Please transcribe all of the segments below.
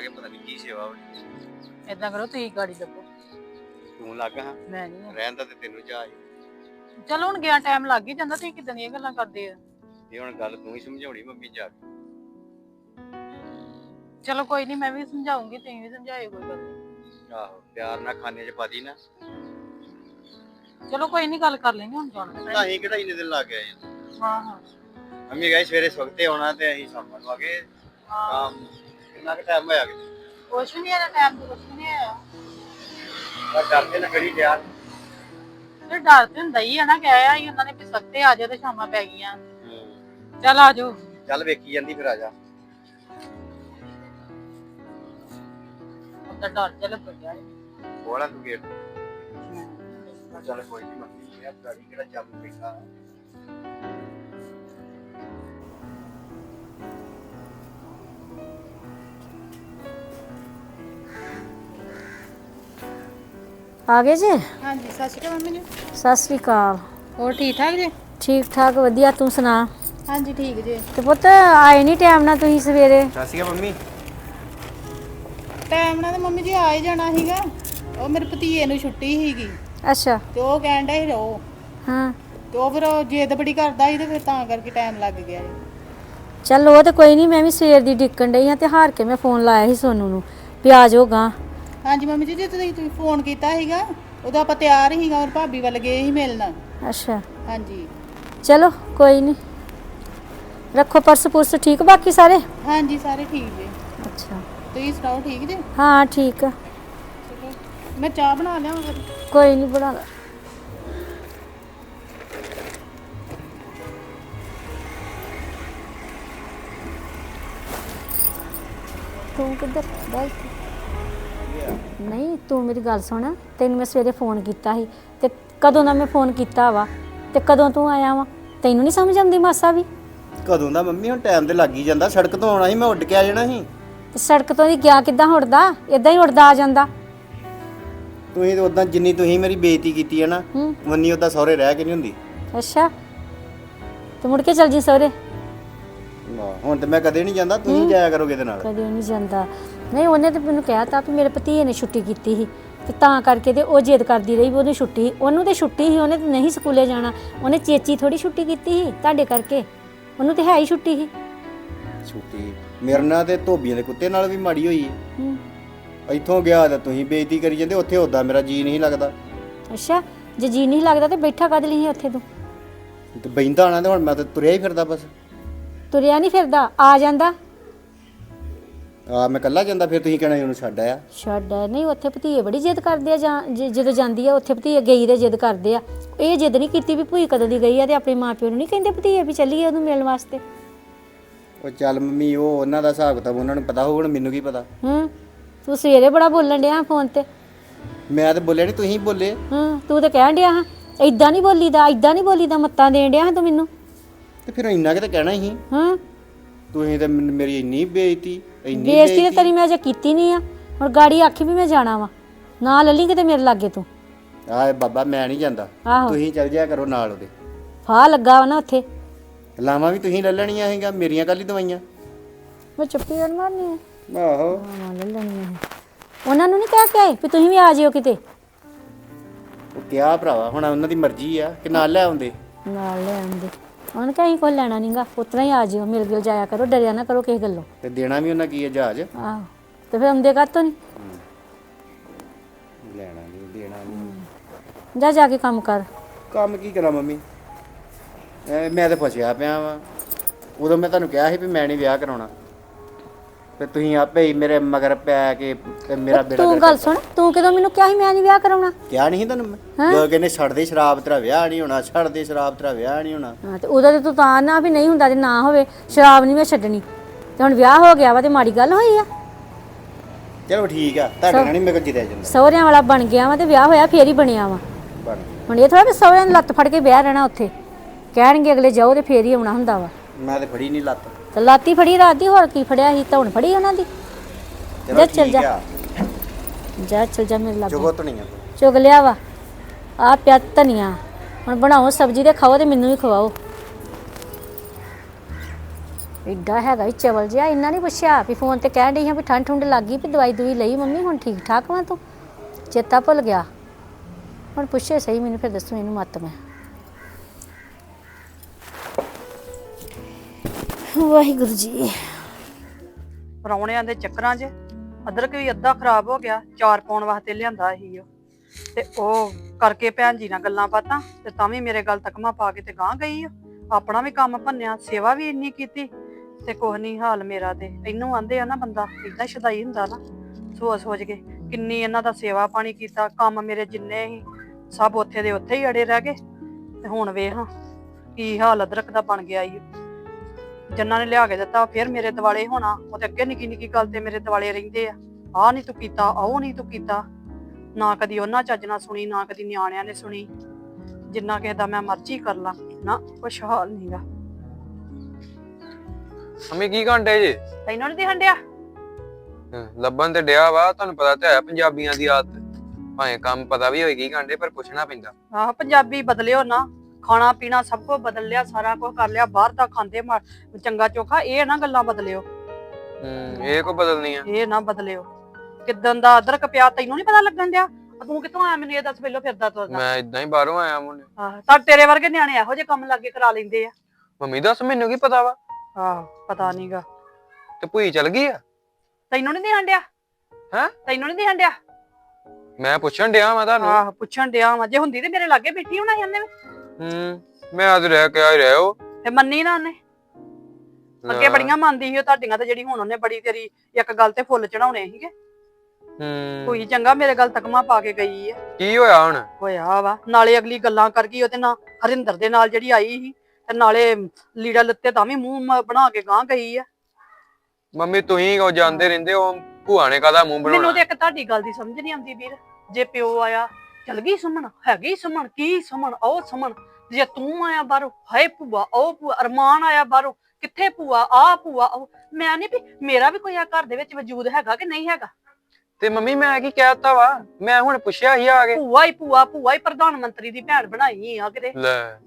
ਜਾ ਕੇ ਪਤਾ ਨਹੀਂ ਕੀ ਸੇਵਾ ਹੋਣੀ। ਏਦਾਂ ਕਰੋ ਤੁਸੀਂ ਗਾੜੀ ਲੱਭੋ। ਤੂੰ ਲੱਗ ਹਾਂ। ਮੈਂ ਨਹੀਂ ਰਹਿਣ ਦਾ ਤੇ ਤੈਨੂੰ ਜਾ ਚਲੋ ਹੁਣ ਗਿਆ ਟਾਈਮ ਲੱਗ ਹੀ ਜਾਂਦਾ ਤੁਸੀਂ ਕਿਦਾਂ ਦੀਆਂ ਗੱਲਾਂ ਕਰਦੇ ਆ? ਇਹ ਹੁਣ ਗੱਲ ਤੂੰ ਹੀ ਸਮਝਾਉਣੀ ਮੰਮੀ ਜਾ ਕੇ। ਚਲੋ ਕੋਈ ਨਹੀਂ ਮੈਂ ਵੀ ਸਮਝਾਉਂਗੀ ਤੁਸੀਂ ਵੀ ਸਮਝਾਇਓ ਕੋਈ ਗੱਲ ਨਹੀਂ ਆਹੋ ਪਿਆਰ ਨਾਲ ਖਾਣੇ ਚ ਪਾਦੀ ਨਾ। ਚਲੋ ਕੋਈ ਨਹੀਂ ਗੱਲ ਕਰ ਲੈਣੀ ਹੁਣ ਜਾਣਾ ਤਾਂ ਅਸੀਂ ਕਿਹੜਾ ਇੰਨੇ ਦਿਨ ਲੱਗ ਗਏ। ਹਾਂ ਹਾਂ। ਮੰਮੀ ਗਏ ਸਵੇਰੇ ਸਵਖਤੇ ਆਉਣਾ ਤੇ ਅਸੀਂ ਸ਼ਾਮ ਨੂੰ ਆ ਗਏ। ਹਾਂ। ਕੰਮ। ਕਿੰਨਾ ਕੁ ਟਾਈਮ ਹੋਇਆ ਕਿਤੇ? ਕੁਛ ਵੀ ਨਹੀਂ ਆਇਆ ਟਾਈਮ ਤੇ ਕੁਛ ਵੀ ਨਹੀਂ ਆਇਆ ਪਰ ਡਰਦੇ ਨਾ ਕਰੀ ਯਾਰ ਤੇ ਡਰ ਤੇ ਹੁੰਦਾ ਹੀ ਆ ਨਾ ਕਹਿਆ ਹੀ ਉਹਨਾਂ ਨੇ ਵੀ ਸੱਤੇ ਆ ਜਾ ਤੇ ਸ਼ਾਮਾਂ ਪੈ ਗਈਆਂ। ਚੱਲ ਆ ਜਾਓ। ਚੱਲ ਵੇਖੀ ਜਾਂਦੀ ਫਿਰ ਆ ਜਾ। ਉਹਦਾ ਡਰ ਜਿਹਾ ਲੱਗ ਗਿਆ ਬੋਲਾਂ ਤੂੰ ਗੇਟ ਚੱਲ ਕੋਈ ਨਹੀਂ ਮੰਮੀ ਇਹ ਗਾੜੀ ਕਿਹੜਾ ਚੱਲ ਪੈਂਦਾ। ਆ ਗਏ ਜੀ? ਹਾਂਜੀ ਸਤਿ ਸ਼੍ਰੀ ਅਕਾਲ ਮੰਮੀ ਜੀ। ਸਤਿ ਸ੍ਰੀ ਅਕਾਲ। ਹੋਰ ਠੀਕ ਠਾਕ ਜੀ? ਠੀਕ ਠਾਕ ਵਧੀਆ ਤੂੰ ਸੁਣਾ? ਹਾਂਜੀ ਠੀਕ ਜੀ। ਤੇ ਪੁੱਤ ਆਏ ਨਹੀਂ ਟਾਈਮ ਨਾਲ ਤੁਸੀਂ ਸਵੇਰੇ? ਸਤਿ ਸ਼੍ਰੀ ਅਕਾਲ ਮੰਮੀ। ਟਾਈਮ ਨਾਲ ਤਾਂ ਮੰਮੀ ਜੀ ਆ ਹੀ ਜਾਣਾ ਸੀਗਾ। ਉਹ ਮੇਰੇ ਭਤੀਏ ਨੂੰ ਛੁੱਟੀ ਸੀਗੀ। ਅੱਛਾ। ਤੇ ਉਹ ਕਹਿਣ ਡਿਆ ਸੀ ਰਹੋ ਹਾਂ। ਤੇ ਉਹ ਫਿਰ ਉਹ ਜਿੱਦ ਬੜੀ ਕਰਦਾ ਸੀ ਤੇ ਫਿਰ ਤਾਂ ਕਰਕੇ ਟਾਈਮ ਲੱਗ ਗਿਆ ਜੀ ਚੱਲ ਉਹ ਤੇ ਕੋਈ ਨਹੀਂ ਮੈਂ ਵੀ ਸਵੇਰ ਦੀ ਡਿੱਕਣ ਡਈ ਹਾਂ ਤੇ ਹਾਰ ਕੇ ਮੈਂ ਫੋਨ ਲਾਇਆ ਸੀ ਸੋਨੂ ਨੂੰ। ਪਿਆਜ ਹੋਗਾ ਹਾਂਜੀ ਮੰਮੀ ਜੀ ਜੇ ਤੁਸੀਂ ਤੁਸੀਂ ਫੋਨ ਕੀਤਾ ਸੀਗਾ ਉਦੋਂ ਆਪਾਂ ਤਿਆਰ ਸੀਗਾ ਔਰ ਭਾਬੀ ਵੱਲ ਗਏ ਸੀ ਮਿਲਣ। ਅੱਛਾ। ਹਾਂਜੀ। ਚਲੋ ਕੋਈ ਨਹੀਂ ਰੱਖੋ ਪਰਸ ਪੁਰਸ ਠੀਕ ਬਾਕੀ ਸਾਰੇ? ਹਾਂਜੀ ਸਾਰੇ ਠੀਕ ਜੀ। ਅੱਛਾ। ਤੁਸੀਂ ਸੁਣਾਓ ਠੀਕ ਜੀ? ਹਾਂ ਠੀਕ ਆ। ਚਲੋ ਮੈਂ ਚਾਹ ਬਣਾ ਲਿਆਵਾਂ ਫਿਰ ਕੋਈ ਨਹੀਂ ਬਣਾ ਲਾ। ਤੂੰ ਕਿੱਧਰ ਬਾਈ ਨਹੀਂ ਤੂੰ ਮੇਰੀ ਗੱਲ ਸੁਣ। ਤੈਨੂੰ ਮੈਂ ਸਵੇਰੇ ਫੋਨ ਕੀਤਾ ਸੀ ਤੇ ਕਦੋਂ ਦਾ ਮੈਂ ਫੋਨ ਕੀਤਾ ਵਾ ਤੇ ਕਦੋਂ ਤੂੰ ਆਇਆ ਵਾ? ਤੈਨੂੰ ਨਹੀਂ ਸਮਝ ਆਉਂਦੀ ਮਾਸਾ ਵੀ? ਕਦੋਂ ਦਾ ਮੰਮੀ ਹੁਣ ਟਾਈਮ ਤੇ ਲੱਗ ਹੀ ਜਾਂਦਾ। ਸੜਕ ਤੋਂ ਆਉਣਾ ਸੀ ਮੈਂ ਉੱਡ ਕੇ ਆ ਜਾਣਾ ਸੀ। ਤੇ ਸੜਕ ਤੋਂ ਦੀ ਗਿਆ ਕਿੱਦਾਂ ਉੜਦਾ ਇਦਾਂ ਹੀ ਉੜਦਾ ਆ ਜਾਂਦਾ। ਤੁਸੀਂ ਤਾਂ ਉਦਾਂ ਜਿੰਨੀ ਤੁਸੀਂ ਮੇਰੀ ਬੇਇੱਜ਼ਤੀ ਕੀਤੀ ਹੈ ਨਾ ਹੂੰ। ਮੰਨੀ ਉਦਾਂ ਸਹੁਰੇ ਰਹਿ ਕੇ ਨਹੀਂ ਹੁੰਦੀ। ਅੱਛਾ। ਤੇ ਮੁੜ ਕੇ ਚੱਲ ਜੀ ਸਹੁਰੇ। ਹੁਣ ਤੇ ਮੈਂ ਕਦੇ ਨਹੀਂ ਜਾਂਦਾ ਤੁਸੀਂ ਜਾਇਆ ਕਰੋਗੇ ਇਹਦੇ ਨਾਲ। ਕਦੇ ਨਹੀਂ ਜਾਂਦਾ। ਨਹੀਂ ਉਹਨੇ ਤੇ ਮੈਨੂੰ ਕਿਹਾ ਤਾਂ ਵੀ ਮੇਰੇ ਭਤੀਏ ਨੇ ਛੁੱਟੀ ਕੀਤੀ ਸੀ ਤੇ ਤਾਂ ਕਰਕੇ ਤੇ ਉਹ ਜਿੱਦ ਕਰਦੀ ਰਹੀ ਵੀ ਉਹਨੇ ਛੁੱਟੀ। ਉਹਨੂੰ ਤੇ ਛੁੱਟੀ ਸੀ ਉਹਨੇ ਤੇ ਨਹੀਂ ਸਕੂਲੇ ਜਾਣਾ। ਉਹਨੇ ਚੇਚੀ ਥੋੜੀ ਛੁੱਟੀ ਕੀਤੀ ਸੀ ਤੁਹਾਡੇ ਕਰਕੇ? ਉਹਨੂੰ ਤੇ ਹੈ ਹੀ ਛੁੱਟੀ ਸੀ। ਛੁੱਟੀ? ਮੇਰੇ ਨਾਲ ਤੇ ਧੋਬੀਆਂ ਦੇ ਕੁੱਤੇ ਨਾਲ ਵੀ ਮਾੜੀ ਹੋਈ। ਹੈ। ਇੱਥੋਂ ਗਿਆ ਤਾਂ ਤੁਸੀਂ ਬੇਇੱਜ਼ਤੀ ਕਰੀ ਜਾਂਦੇ ਉੱਥੇ ਉਦਾਂ ਮੇਰਾ ਜੀ ਨਹੀਂ ਲੱਗਦਾ। ਅੱਛਾ ਜੇ ਜੀ ਨਹੀਂ ਲੱਗਦਾ ਤੇ ਬੈਠਾ ਕਦ ਲਈ ਸੀ ਉੱਥੇ ਤੂੰ? ਤੇ ਬੈਂਦਾ ਆਣਾ ਤੇ ਹੁਣ ਮੈਂ ਤਾਂ ਤੁਰਿਆ ਹੀ ਫਿਰਦਾ ਬਸ। ਤੁਰਿਆ ਨਹੀਂ ਫਿਰਦਾ ਆ ਜਾਂਦਾ। ਆ ਮੈਂ ਕੱਲਾ ਜਾਂਦਾ ਫਿਰ ਤੁਸੀਂ ਕਹਿਣਾ ਸੀ ਉਹਨੂੰ ਛੱਡ ਆਇਆ। ਛੱਡ ਨਹੀਂ ਉੱਥੇ ਭਤੀਏ ਬੜੀ ਜਿੱਦ ਕਰਦੇ ਆ ਜਾਂ ਜ- ਜਦੋਂ ਜਾਂਦੀ ਆ ਉੱਥੇ ਭਤੀਏ ਗਈ ਦੇ ਜਿੱਦ ਕਰਦੇ ਆ। ਇਹ ਜਿੱਦ ਨਹੀਂ ਕੀਤੀ ਵੀ ਭੂਈ ਕਦੋਂ ਦੀ ਗਈ ਆ ਤੇ ਆਪਣੇ ਮਾਪਿਓ ਨੂੰ ਨਹੀਂ ਕਹਿੰਦੇ ਭਤੀਏ ਵੀ ਚੱਲੀਏ ਉਹਨੂੰ ਮਿਲਣ ਵਾਸਤੇ। ਉਹ ਚੱਲ ਮੰਮੀ ਉਹ ਉਹਨਾਂ ਦਾ ਹਿਸਾਬ ਕਿਤਾਬ ਉਹਨਾਂ ਨੂੰ ਪਤਾ ਹੋਊ ਹੁਣ ਮੈਨੂੰ ਕੀ ਪਤਾ। ਹੂੰ ਤੂੰ ਸਵੇਰੇ ਬੜਾ ਬੋਲਣ ਡਿਆ ਫੋਨ ਤੇ। ਮੈਂ ਤਾਂ ਬੋਲਿਆ ਨਹੀਂ ਤੁਸੀਂ ਬੋਲੇ। ਹੂੰ ਤੂੰ ਤਾਂ ਕਹਿਣ ਡਿਆ ਹਾਂ ਏਦਾਂ ਨਹੀਂ ਬੋਲੀਦਾ ਏਦਾਂ ਨਹੀਂ ਬੋਲੀਦਾ ਮੱਤਾਂ ਦੇਣ ਡਿਆ ਹਾਂ ਤੂੰ ਮੈਨੂੰ। ਤੇ ਫਿਰ ਇੰਨਾ ਕਿ ਤਾਂ ਕਹਿਣਾ ਹੀ। ਹਾਂ। ਤੁਸੀਂ ਤਾਂ ਮੈਨੂੰ- ਮੇਰੀ ਇੰਨੀ ਬੇਇੱਜ਼ਤੀ। ਇੰਨੀ ਬੇਇੱਜ਼ਤੀ ਤਾਂ ਤੇਰੀ ਮੈਂ ਅਜੇ ਕੀਤੀ ਨਹੀਂ ਆ। ਹੁਣ ਗਾੜੀ ਆਖੀ ਵੀ ਮੈਂ ਜਾਣਾ ਵਾ। ਨਾ ਲੱਲੀ ਕਿਤੇ ਮੇਰੇ ਲਾਗੇ ਤੂੰ? ਆਏ ਬਾਬਾ ਮੈਂ ਨਹੀਂ ਜਾਂਦਾ। ਆਹੋ। ਤੁਸੀਂ ਚੱਲ ਜਾਇਆ ਕਰੋ ਨਾਲ ਉਹਦੇ। ਫਾਹ ਲੱਗਾ ਵਾ ਨਾ ਉੱਥੇ। ਲਾਵਾਂ ਵੀ ਤੁਸੀਂ ਲੈ ਲੈਣੀਆਂ ਹੈਗਾ ਮੇਰੀਆਂ ਕੱਲ ਦਵਾਈਆਂ। ਮੈਂ ਚੁੱਪੀ ਕਰ ਮਾਰਨੀ ਆ। ਆਹੋ। ਹਾਂ ਲੈ ਲੈਣੀਆਂ ਸੀ। ਉਹਨਾਂ ਨੂੰ ਨਹੀਂ ਕਹਿ ਕੇ ਆਏ ਵੀ ਤੁਸੀਂ ਵੀ ਆ ਜਿਓ ਕਿਤੇ? ਉਹ ਕਿਹਾ ਭਰਾਵਾ ਹੁਣ ਉਹਨਾਂ ਦੀ ਮਰਜ਼ੀ ਆ ਕਿ ਨਾਲ ਲੈ ਆਉਂਦੇ। ਨਾਲ ਲੈ ਆਉਂਦੇ। ਉਹਨੇ ਕਹੀਂ ਕੋਈ ਲੈਣਾ ਨਹੀਂਗਾ ਉਤਰਾ ਹੀ ਆ ਜਿਓ ਮਿਲ ਗਿਲ ਜਾਇਆ ਕਰੋ ਡਰਿਆ ਨਾ ਕਰੋ ਕਿਸੇ ਗੱਲੋਂ। ਤੇ ਦੇਣਾ ਵੀ ਉਹਨਾਂ ਕੀ ਹੈ ਜਹਾਜ਼? ਆਹੋ ਤੇ ਫਿਰ ਆਉਂਦੇ ਕਾਤੋਂ ਨਹੀਂ ਲੈਣਾ ਨਹੀਂ ਦੇਣਾ ਨਹੀਂ ਜਾ ਜਾ ਕੇ ਕੰਮ ਕਰ। ਕੰਮ ਕੀ ਕਰਾਂ ਮੰਮੀ? ਐ ਮੈਂ ਤਾਂ ਫਸਿਆ ਪਿਆ ਵਾਂ। ਉਦੋਂ ਮੈਂ ਤੁਹਾਨੂੰ ਕਿਹਾ ਸੀ ਵੀ ਮੈਂ ਨਹੀਂ ਵਿਆਹ ਕਰਾਉਣਾ। ਤੇ ਤੁਸੀਂ ਆਪੇ ਹੀ ਮੇਰੇ ਮਗਰ ਪੈ ਕੇ ਤੇ ਮੇਰਾ ਬੇੜਾ ਤੂੰ ਗੱਲ ਸੁਣ ਤੂੰ ਕਦੋਂ ਮੈਨੂੰ ਕਿਹਾ ਸੀ ਮੈਂ ਨਹੀਂ ਵਿਆਹ ਕਰਾਉਣਾ? ਕਿਹਾ ਨਹੀਂ ਤੁਹਾਨੂੰ ਮੈਂ? ਜਦੋਂ ਕਹਿੰਦੇ ਛੱਡ ਦੇ ਸ਼ਰਾਬ ਤੇਰਾ ਵਿਆਹ ਨਹੀਂ ਹੋਣਾ ਛੱਡ ਦੇ ਸ਼ਰਾਬ ਤੇਰਾ ਵਿਆਹ ਨਹੀਂ ਹੋਣਾ। ਹਾਂ ਤੇ ਉਹਦਾ ਤੇ ਤੂੰ ਤਾਂ ਨਾ ਵੀ ਨਹੀਂ ਹੁੰਦਾ ਤੇ ਨਾ ਹੋਵੇ ਸ਼ਰਾਬ ਨਹੀਂ ਮੈਂ ਛੱਡਣੀ। ਤੇ ਹੁਣ ਵਿਆਹ ਹੋ ਗਿਆ ਵਾ ਤੇ ਮਾੜੀ ਗੱਲ ਹੋਈ ਆ। ਚਲੋ ਠੀਕ ਆ ਤੁਹਾਡੇ ਨਾਲ ਨਹੀਂ ਮੇਰੇ ਕੋਲ ਜਿਰਿਆ ਜਾਂਦਾ। ਸਹੁਰਿਆਂ ਵਾਲਾ ਬਣ ਗਿਆ ਵਾ ਤੇ ਵਿਆਹ ਹੋਇਆ ਫੇਰ ਹੀ ਬਣਿਆ ਵਾ। ਹੁਣ ਇਹ ਥੋੜਾ ਵੀ ਸਹੁਰਿਆਂ ਨੇ ਲੱਤ ਫੜ ਕੇ ਵਿਆਹ ਰਹਿਣਾ ਉੱਥੇ। ਕਹਿਣਗੇ ਅਗਲੇ ਜਾਓ ਤੇ ਫੇਰ ਹੀ ਆਉਣਾ ਹੁੰਦਾ ਵਾ। ਮੈਂ ਤੇ ਫੜੀ ਨਹੀਂ ਲੱਤ। ਤੇ ਲਾਤੀ ਫੜੀ ਰਾਤ ਦੀ ਹੋਰ ਕੀ ਫੜਿਆ ਸੀ? ਧੌਣ ਫੜੀ ਉਹਨਾਂ ਦੀ? ਜਾ ਚੱਲ ਜਾ। ਜਾ ਚਲ ਜਾ ਮੇਰੇ ਲਾਗੇ। ਚੁਗੋ ਧਣੀਆਂ ਚੁਗ ਲਿਆ ਵਾ। ਆ ਪਿਆ ਧਨੀਆ। ਹੁਣ ਬਣਾਓ ਸਬਜ਼ੀ ਤੇ ਖਾਓ ਤੇ ਮੈਨੂੰ ਵੀ ਖਵਾਓ। ਐਡਾ ਹੈਗਾ ਹੀ ਚਵਲ ਜਿਹਾ ਇੰਨਾ ਨਹੀਂ ਪੁੱਛਿਆ ਵੀ ਫੋਨ ਤੇ ਕਹਿਣ ਡਈ ਹਾਂ ਵੀ ਠੰਡ ਠੁੰਡ ਲੱਗ ਗਈ ਵੀ ਦਵਾਈ ਦੂਈ ਲਈ ਮੰਮੀ ਹੁਣ ਠੀਕ ਠਾਕ ਵਾਂ ਤੂੰ? ਚੇਤਾ ਭੁੱਲ ਗਿਆ। ਹੁਣ ਪੁੱਛੇ ਸਹੀ ਮੈਨੂੰ ਫਿਰ ਦੱਸੂ ਇਹਨੂੰ ਮੱਤ ਮੈਂ। ਵਾਹਿਗੁਰੂ ਜੀ। ਪਰੌਣਿਆਂ ਦੇ ਚੱਕਰਾਂ 'ਚ ਅਦਰਕ ਵੀ ਅੱਧਾ ਖਰਾਬ ਹੋ ਗਿਆ, ਚਾਰ ਪਾਉਣ ਵਾਸਤੇ ਲਿਆਂਦਾ ਸੀ ਉਹ। ਤੇ ਉਹ ਕਰਕੇ ਭੈਣ ਜੀ ਨਾਲ ਗੱਲਾਂ ਬਾਤਾਂ, ਤੇ ਤਾਂ ਵੀ ਮੇਰੇ ਗੱਲ ਤੱਕਮਾ ਪਾ ਕੇ ਤੇ ਗਾਂ ਗਈ ਆ। ਆਪਣਾ ਵੀ ਕੰਮ ਭੰਨਿਆ, ਸੇਵਾ ਵੀ ਇੰਨੀ ਕੀਤੀ, ਤੇ ਕੁਛ ਨਹੀਂ ਹਾਲ ਮੇਰਾ ਤੇ। ਇਹਨੂੰ ਆਂਦੇ ਆ ਨਾ ਬੰਦਾ ਇਦਾਂ ਸ਼ਦਾਈ ਹੁੰਦਾ ਨਾ। ਸੋਚ ਸੋਚ ਕੇ ਕਿੰਨੀ ਇਹਨਾਂ ਦਾ ਸੇਵਾ ਪਾਣੀ ਕੀਤਾ, ਕੰਮ ਮੇਰੇ ਜਿੰਨੇ ਹੀ, ਸਭ ਉੱਥੇ ਦੇ ਉੱਥੇ ਹੀ ਅੜੇ ਰਹਿ ਗਏ। ਤੇ ਹੁਣ ਵੇਖ ਹਾਂ ਕੀ ਹਾਲ ਅਦਰਕ ਦਾ ਬਣ ਗਿਆ ਈ। ਜਿੰਨਾਂ ਨੇ ਲਿਆ ਕੇ ਦਿੱਤਾ ਫਿਰ ਮੇਰੇ ਦਿਵਾਲੇ ਹੋਣਾ। ਉਹ ਤੇ ਅੱਗੇ ਨਿੱਕੀ ਨਿੱਕੀ ਗੱਲ ਤੇ ਮੇਰੇ ਦਿਵਾਲੇ ਰਹਿੰਦੇ ਆ। ਆਹ ਨਹੀਂ ਤੂੰ ਕੀਤਾ ਉਹ ਨਹੀਂ ਤੂੰ ਕੀਤਾ। ਨਾ ਕਦੀ ਉਹਨਾਂ ਚੱਜ ਨਾਲ ਸੁਣੀ ਨਾ ਕਦੀ ਨਿਆਣਿਆਂ ਨੇ ਸੁਣੀ। ਜਿੰਨਾ ਕਿਸੇ ਦਾ ਮੈਂ ਮਰਜ਼ੀ ਕਰ ਲਾਂ ਨਾ ਕੁਛ ਹਾਲ ਨਹੀਂਗਾ ਮੰਮੀ ਕੀ ਘੰਟੇ ਜੇ? ਤੈਨੂੰ ਨਹੀਂ ਦਿਖਣ ਡਿਆ? ਹਮ, ਲੱਭਣ ਤੇ ਡਿਆ ਵਾ ਤੁਹਾਨੂੰ ਪਤਾ ਤੇ ਹੈ ਪੰਜਾਬੀਆਂ ਦੀ ਆਦਤ। ਭਾਵੇਂ ਕੰਮ ਪਤਾ ਵੀ ਹੋਏ ਕੀ ਘੰਟੇ ਪਰ ਪੁੱਛਣਾ ਪੈਂਦਾ। ਆਹ ਪੰਜਾਬੀ ਬਦਲਿਓ ਨਾ। ਖਾਣਾ ਪੀਣਾ ਸਭ ਕੁਝ ਬਦਲ ਲਿਆ ਸਾਰਾ ਕੁਝ ਕਰ ਲਿਆ ਬਾਹਰ ਦਾ ਖਾਂਦੇ ਮਾ- ਚੰਗਾ ਚੋਖਾ ਇਹ ਨਾ ਗੱਲਾਂ ਬਦਲਿਓ। ਹੂੰ ਇਹ ਕੋ ਬਦਲਣੀ ਆ। ਇਹ ਨਾ ਬਦਲਿਓ। ਕਿਦਨ ਦਾ ਅਦਰਕ ਪਿਆ ਤੈਨੂੰ ਨਹੀਂ ਪਤਾ ਲੱਗਣ ਡਿਆ ਆ ਤੂੰ ਕਿੱਥੋਂ ਆਇਆ ਮੈਨੂੰ ਇਹ ਦੱਸ ਪਹਿਲਾਂ ਫਿਰਦਾ ਤੁਰਦਾ ਮੈਂ ਇਦਾਂ ਹੀ ਬਾਹਰੋਂ ਆਇਆ ਮੁੰਡੇ ਆਹ ਤਾਂ ਤੇਰੇ ਵਰਗੇ ਨਿਆਣੇ ਇਹੋ ਜਿਹੇ ਕੰਮ ਲੱਗੇ ਕਰਾ ਲੈਂਦੇ ਆ। ਮੰਮੀ ਦੱਸ ਮੈਨੂੰ ਕੀ ਪਤਾ ਵਾ? ਆਹ ਪਤਾ ਨਹੀਂਗਾ ਤੇ ਭੂਈ ਚਲ ਗਈ ਆ? ਤੈਨੂੰ ਨਹੀਂ ਦਿਖਣ ਡਿਆ ਹੈਂ? ਤੈਨੂੰ ਨਹੀਂ ਦਿਖਣ ਡਿਆ ਮੈਂ ਪੁੱਛਣ ਡਿਆ ਮੈਂ ਤੁਹਾਨੂੰ। ਆਹ ਪੁੱਛਣ ਡਿਆ ਵਾ। ਜੇ ਹੁੰਦੀ ਤੇ ਮੇਰੇ ਲਾਗੇ ਬੈਠੀ ਹੋਣਾ ਵੀ। ਹੂੰ। ਮੈਂ ਅੱਜ ਰਹਿ ਕੇ ਆ ਰਿਹਾ ਉਹ ਤੇ ਮੰਨੀ ਨਾ ਉਹਨੇ? ਅੱਗੇ ਬੜੀਆਂ ਮੰਨਦੀ ਸੀ ਉਹ ਤੁਹਾਡੀਆਂ ਤੇ ਜਿਹੜੀ ਹੁਣ ਉਹਨੇ ਬੜੀ ਤੇਰੀ ਇੱਕ ਗੱਲ ਤੇ ਫੁੱਲ ਚੜਾਉਣੇ ਸੀਗੇ। ਹੂੰ। ਕੋਈ ਚੰਗਾ ਮੇਰੇ ਗੱਲ ਤਕਮਾ ਪਾ ਕੇ ਗਈ ਆ। ਕੀ ਹੋਇਆ ਹੁਣ? ਹੋਇਆ ਵਾ। ਨਾਲੇ ਅਗਲੀ ਗੱਲਾਂ ਕਰ ਗਈ ਉਹਦੇ ਨਾਲ ਹਰਿੰਦਰ ਦੇ ਨਾਲ ਜਿਹੜੀ ਆਈ ਸੀ ਤੇ ਨਾਲੇ ਲੀੜਾ ਲੱਤੇ ਤਾਂ ਵੀ ਮੂੰਹ ਮ- ਬਣਾ ਕੇ ਗਾਂ ਗਈ ਆ। ਮੰਮੀ ਤੁਸੀਂ ਉਹ ਜਾਂਦੇ ਰਹਿੰਦੇ ਹੋ? ਭੂਆ ਨੇ ਕਾਹਦਾ ਮੂੰਹ ਮੈਨੂੰ ਬਣਾਉਣਾ ਤੇ ਇੱਕ ਤੁਹਾਡੀ ਗੱਲ ਦੀ ਸਮਝ ਨਹੀਂ ਆਉਂਦੀ ਵੀਰ। ਜੇ ਪਿਓ ਆਇਆ ਚਲ ਗਈ ਸੁਮਨ ਹੈਗੀ ਸੁਮਨ ਕੀ ਸੁਮਨ ਉਹ ਸੁਮਨ। ਜੇ ਤੂੰ ਆਇਆ ਬਾਹਰੋਂ ਹਾਏ ਭੂਆ ਉਹ ਭੂਆ ਅਰਮਾਨ ਆਇਆ ਬਾਹਰੋਂ ਕਿੱਥੇ ਭੂਆ ਆ ਭੂਆ ਉਹ ਮੈਂ ਨਹੀਂ ਵੀ ਮੇਰਾ ਵੀ ਕੋਈ ਆ ਘਰ ਦੇ ਵਿੱਚ ਵਜੂਦ ਹੈਗਾ ਕਿ ਨਹੀਂ ਹੈਗਾ? ਤੇ ਮੰਮੀ ਮੈਂ ਕੀ ਕਹਿਤਾ ਵਾ? ਮੈਂ ਹੁਣ ਪੁੱਛਿਆ ਹੀ ਆ ਕੇ। ਭੂਆ ਹੀ ਭੂਆ ਭੂਆ ਹੀ ਪ੍ਰਧਾਨ ਮੰਤਰੀ ਦੀ ਭੈਣ ਬਣਾਈ ਆ ਕਿਤੇ। ਲੈ।